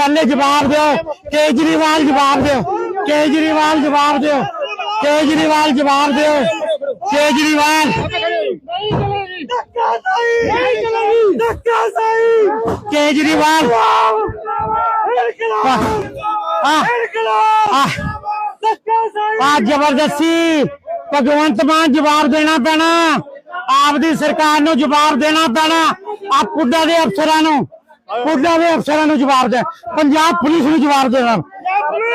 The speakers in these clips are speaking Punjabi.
ਐਮਐਲਏ ਜਵਾਬ ਦਿਓ, ਕੇਜਰੀਵਾਲ ਜਵਾਬ ਦਿਓ, ਕੇਜਰੀਵਾਲ ਜਵਾਬ ਦਿਓ, ਕੇਜਰੀਵਾਲ ਜਵਾਬ ਦਿਓ, ਕੇਜਰੀਵਾਲ। ਧੱਕਾ ਸਹੀ ਧੱਕਾ ਸਹੀ ਕੇਜਰੀਵਾਲ ਆ ਜ਼ਬਰਦਸਤੀ। ਭਗਵੰਤ ਮਾਨ ਜਵਾਬ ਦੇਣਾ ਪੈਣਾ। ਆਪਦੀ ਸਰਕਾਰ ਨੂੰ ਜਵਾਬ ਦੇਣਾ ਪੈਣਾ। ਆ ਪੁੱਡਾ ਦੇ ਅਫਸਰਾਂ ਨੂੰ। ਪੁੱਡਾ ਦੇ ਅਫਸਰਾਂ ਨੂੰ ਜਵਾਬ ਦੇ, ਪੰਜਾਬ ਪੁਲਿਸ ਨੂੰ ਜਵਾਬ ਦੇਣਾ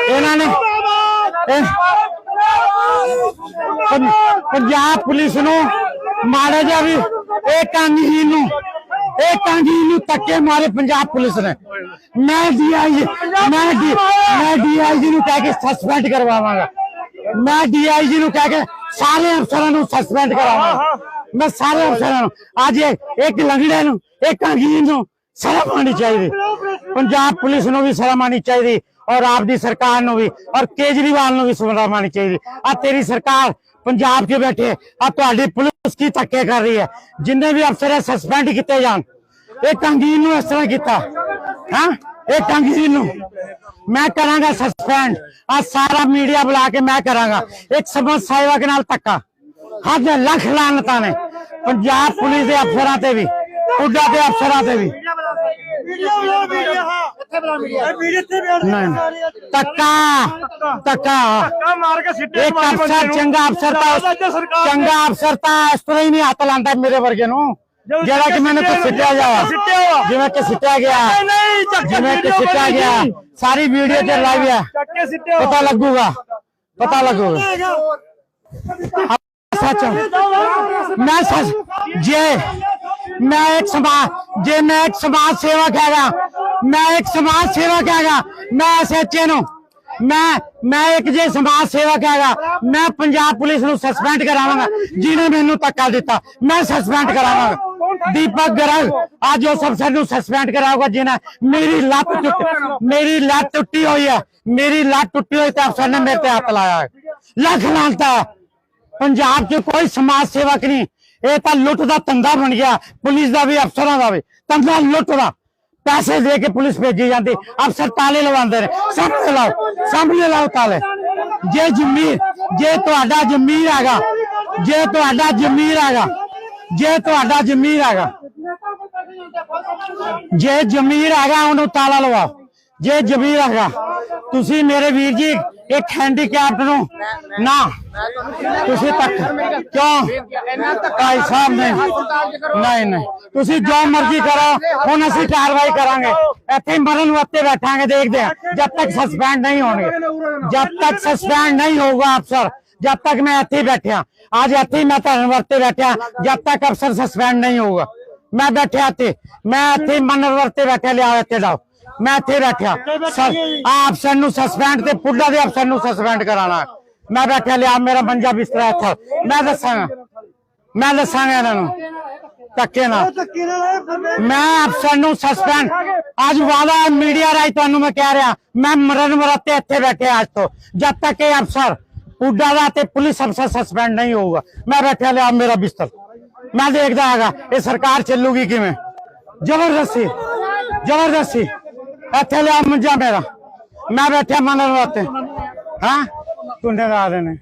ਇਹਨਾਂ ਨੇ ਇਹ- ਪੰ- ਪੰਜਾਬ ਪੁਲਿਸ ਨੂੰ ਮਾੜਾ ਜਿਹਾ ਵੀ, ਇਹ ਕਾਂਗਹੀਨ ਨੂੰ ਇਹ ਕਾਂਗਹੀਨ ਨੂੰ ਧੱਕੇ ਮਾਰੇ ਪੰਜਾਬ ਪੁਲਿਸ ਨੇ। ਮੈਂ ਡੀਆਈ ਮੈਂ ਡੀ ਮੈਂ ਡੀਆਈਜੀ ਨੂੰ ਕਹਿ ਕੇ ਸਸਪੈਂਡ ਕਰਵਾਵਾਂਗਾ। ਮੈਂ ਡੀਆਈਜੀ ਨੂੰ ਕਹਿ ਕੇ ਸਾਰੇ ਅਫਸਰਾਂ ਨੂੰ ਸਸਪੈਂਡ ਕਰਾਵਾਂਗਾ ਮੈਂ ਸਾਰੇ ਅਫਸਰਾਂ ਨੂੰ ਅੱਜ ਇਹ- ਇੱਕ ਲੰਗੜੇ ਨੂੰ, ਇੱਕ ਕਾਂਗਹੀਨ ਨੂੰ ਸ਼ਰਮ ਆਉਣੀ ਚਾਹੀਦੀ। ਪੰਜਾਬ ਪੁਲਿਸ ਨੂੰ ਵੀ ਸ਼ਰਮ ਆਉਣੀ ਚਾਹੀਦੀ ਔਰ ਆਪ ਦੀ ਸਰਕਾਰ ਨੂੰ ਵੀ ਔਰ ਕੇਜਰੀਵਾਲ ਨੂੰ ਵੀ ਸ਼ਰਮ ਆਉਣੀ ਚਾਹੀਦੀ। ਆ ਤੇਰੀ ਸਰਕਾਰ ਪੰਜਾਬ 'ਚ ਬੈਠੇ ਆ ਤੁਹਾਡੀ ਪੁਲਿਸ ਕੀ ਧੱਕੇ ਕਰ ਰਹੀ ਹੈ। ਜਿੰਨੇ ਵੀ ਅਫਸਰ ਸਸਪੈਂਡ ਕੀਤੇ ਜਾਣ। ਇਹ ਕੰਗੀਨ ਨੂੰ ਇਸ ਤਰ੍ਹਾਂ ਕੀਤਾ। ਹਾਂ? ਇਹ ਕੰਗੀਨ ਨੂੰ। ਮੈਂ ਕਰਾਂਗਾ ਸਸਪੈਂਡ ਆ ਸਾਰਾ ਮੀਡੀਆ ਬੁਲਾ ਕੇ ਮੈਂ ਕਰਾਂਗਾ। ਇੱਕ ਸਮਾਜ ਸੇਵਕ ਨਾਲ ਧੱਕਾ। ਹੱਦ ਲੱਖ ਲਾਨਤਾਂ ਨੇ। ਪੰਜਾਬ ਪੁਲਿਸ ਦੇ ਅਫਸਰਾਂ ਤੇ ਵੀ ਉੱਡਾ ਦੇ ਅਫਸਰਾਂ ਤੇ ਵੀ। ਵੀਡੀਓ ਬਣਾ ਵੀਡੀਓ ਇੱਥੇ ਬਣਾ ਵੀਡੀਓ ਵੀਡੀਓ ਇੱਥੇ ਬਣਾ ਨਹੀਂ ਧੱਕਾ ਧੱਕਾ। ਧੱਕਾ ਮਾਰ ਕੇ ਸਿੱਟੇ ਇੱਕ ਅਫਸਰ ਚੰਗਾ ਅਫਸਰ ਤਾਂ ਚੰਗਾ ਅਫਸਰ ਤਾਂ ਇਸ ਤਰ੍ਹਾਂ ਹੀ ਨਹੀਂ ਹੱਥ ਲਾਂਦਾ ਮੇਰੇ ਵਰਗੇ ਨੂੰ। ਜਿਹੜਾ ਕਿ ਮੈਨੂੰ ਕੋਈ ਸਿੱਟਿਆ ਜਾਵਾ ਜਿਵੇਂ ਕਿ ਸਿੱਟਿਆ ਗਿਆ। ਨਹੀਂ ਚੱਕ ਜਿਵੇਂ ਕਿ ਸਿੱਟਿਆ ਗਿਆ। ਸਾਰੀ ਵੀਡੀਓ ਤੇ ਲਾਈਵ ਹੈ ਚੱਕ ਕੇ ਸਿੱਟੇ ਪਤਾ ਲੱਗੂਗਾ। ਪਤਾ ਲੱਗੂਗਾ। ਸੱਚ। ਮੈਂ ਸੱਚ ਜੇ ਮੈਂ ਇੱਕ ਸਮਾਜ, ਜੇ ਮੈਂ ਇੱਕ ਸਮਾਜ ਸੇਵਕ ਹੈਗਾ, ਮੈਂ ਇੱਕ ਸਮਾਜ ਸੇਵਕ ਹੈਗਾ, ਮੈਂ ਐਸਐਚਏ ਨੂੰ, ਮੈਂ ਮੈਂ ਇੱਕ ਜੇ ਸਮਾਜ ਸੇਵਕ ਹੈਗਾ, ਮੈਂ ਪੰਜਾਬ ਪੁਲਿਸ ਨੂੰ ਸਸਪੈਂਡ ਕਰਾਵਾਂਗਾ, ਜਿਹਨੇ ਮੈਨੂੰ ਧੱਕਾ ਦਿੱਤਾ, ਮੈਂ ਸਸਪੈਂਡ ਕਰਾਵਾਂਗਾ। ਦੀਪਕ ਗਰਗ ਅੱਜ ਉਸ ਅਫਸਰ ਨੂੰ ਸਸਪੈਂਡ ਕਰਾਊਗਾ, ਜਿਹਨੇ ਮੇਰੀ ਲੱਤ ਟੁੱਟ, ਮੇਰੀ ਲੱਤ ਟੁੱਟੀ ਹੋਈ ਹੈ ਮੇਰੀ ਲੱਤ ਟੁੱਟੀ ਹੋਈ ਤੇ ਅਫਸਰ ਨੇ ਮੇਰੇ ਤੇ ਹੱਥ ਲਾਇਆ। ਲੱਖ ਲਾਂਤਾ। ਪੰਜਾਬ 'ਚ ਕੋਈ ਸਮਾਜ ਸੇਵਕ ਨਹੀਂ ਇਹ ਤਾਂ ਲੁੱਟ ਦਾ ਧੰਦਾ ਬਣ ਗਿਆ। ਪੁਲਿਸ ਦਾ ਵੀ, ਅਫਸਰਾਂ ਦਾ ਵੀ। ਧੰਦਾ ਲੁੱਟ ਦਾ। ਪੈਸੇ ਦੇ ਕੇ ਪੁਲਿਸ ਭੇਜੀ ਜਾਂਦੀ। ਅਫਸਰ ਤਾਲੇ ਲਵਾਉਂਦੇ ਨੇ। ਸਾਹਮਣੇ ਲਾਓ। ਸਾਹਮਣੇ ਲਾਓ ਤਾਲੇ। ਜੇ ਜ਼ਮੀਰ ਜੇ ਤੁਹਾਡਾ ਜ਼ਮੀਰ ਹੈਗਾ। ਜੇ ਤੁਹਾਡਾ ਜ਼ਮੀਰ ਹੈਗਾ। ਜੇ ਤੁਹਾਡਾ ਜ਼ਮੀਰ ਹੈਗਾ। ਜੇ ਜ਼ਮੀਰ ਹੈਗਾ, ਉਹਨੂੰ ਤਾਲਾ ਲਵਾਓ। ਜੇ ਜ਼ਮੀਰ ਹੈਗਾ, ਤੁਸੀਂ ਮੇਰੇ ਵੀਰ ਜੀ, ਇੱਕ ਹੈਂਡੀਕੈਪਟ ਨੂੰ ਨਾ ਤੁਸੀਂ ਤੱਕ ਕਿਉਂ ਭਾਈ ਸਾਹਿਬ ਨੇ? ਨਹੀਂ ਨਹੀਂ। ਤੁਸੀਂ ਜੋ ਮਰਜ਼ੀ ਕਰੋ, ਹੁਣ ਅਸੀਂ ਕਾਰਵਾਈ ਕਰਾਂਗੇ। ਇੱਥੇ ਮਰਨ ਵਾਸਤੇ ਬੈਠਾਂਗੇ, ਦੇਖਦੇ ਹਾਂ। ਜਦ ਤੱਕ ਸਸਪੈਂਡ ਨਹੀਂ ਹੋਣਗੇ। ਜਦ ਤੱਕ ਸਸਪੈਂਡ ਨਹੀਂ ਹੋਊਗਾ ਅਫਸਰ, ਜਦ ਤੱਕ ਮੈਂ ਇੱਥੇ ਹੀ ਬੈਠਿਆ। ਅੱਜ ਇੱਥੇ ਹੀ ਮੈਂ ਧਰਨ ਵਰਤੇ ਬੈਠਿਆ। ਜਦ ਤੱਕ ਅਫਸਰ ਸਸਪੈਂਡ ਨਹੀਂ ਹੋਊਗਾ। ਮੈਂ ਬੈਠਿਆ ਇੱਥੇ। ਮੈਂ ਇੱਥੇ ਹੀ ਮੰਨਰ ਵਰਤੇ ਬੈਠਿਆ ਲਿਆ ਇੱਥੇ ਲਾਓ ਮੈਂ ਇੱਥੇ ਬੈਠਿਆ। ਸਰ ਆ ਅਫਸਰ ਨੂੰ ਸਸਪੈਂਡ ਤੇ ਪੁੱਡਾ ਦੇ ਅਫਸਰ ਨੂੰ ਸਸਪੈਂਡ ਕਰਾਣਾ। ਮੈਂ ਬੈਠਿਆ ਲਿਆ ਮੇਰਾ ਮੰਜਾ ਬਿਸਤਰਾ ਇੱਥੇ। ਮੈਂ ਦੱਸਾਂਗਾ ਮੈਂ ਦੱਸਾਂਗਾ ਇਹਨਾਂ ਨੂੰ। ਧੱਕੇ ਨਾਲ। ਮੈਂ ਅਫਸਰ ਨੂੰ ਸਸਪੈਂਡ ਅੱਜ ਵਾਦਾ ਮੀਡੀਆ ਰਾਈ ਤੁਹਾਨੂੰ ਮੈਂ ਕਹਿ ਰਿਹਾ। ਮੈਂ ਮਰਨ ਮਰਤੇ ਇੱਥੇ ਬੈਠੇ ਅੱਜ ਤੋਂ। ਜਦ ਤੱਕ ਇਹ ਅਫਸਰ ਪੁੱਡਾ ਦਾ ਤੇ ਪੁਲਿਸ ਅਫਸਰ ਸਸਪੈਂਡ ਨਹੀਂ ਹੋਊਗਾ। ਮੈਂ ਬੈਠਿਆ ਲਿਆ ਮੇਰਾ ਬਿਸਤਰ। ਮੈਂ ਦੇਖਦਾ ਹੈਗਾ ਇਹ ਸਰਕਾਰ ਚੱਲੂਗੀ ਕਿਵੇਂ? ਜ਼ਬਰਦਸਤੀ। ਜ਼ਬਰਦਸਤੀ। ਇੱਥੇ ਲਿਆ ਮੰਜਾ ਮੇਰਾ। ਮੈਂ ਬੈਠਿਆ ਮਰਨ ਮਰਤੇ ਹਾਂ? ਤੁੰਡੇ ਦਾ ਆ ਰਹੇ ਨੇ।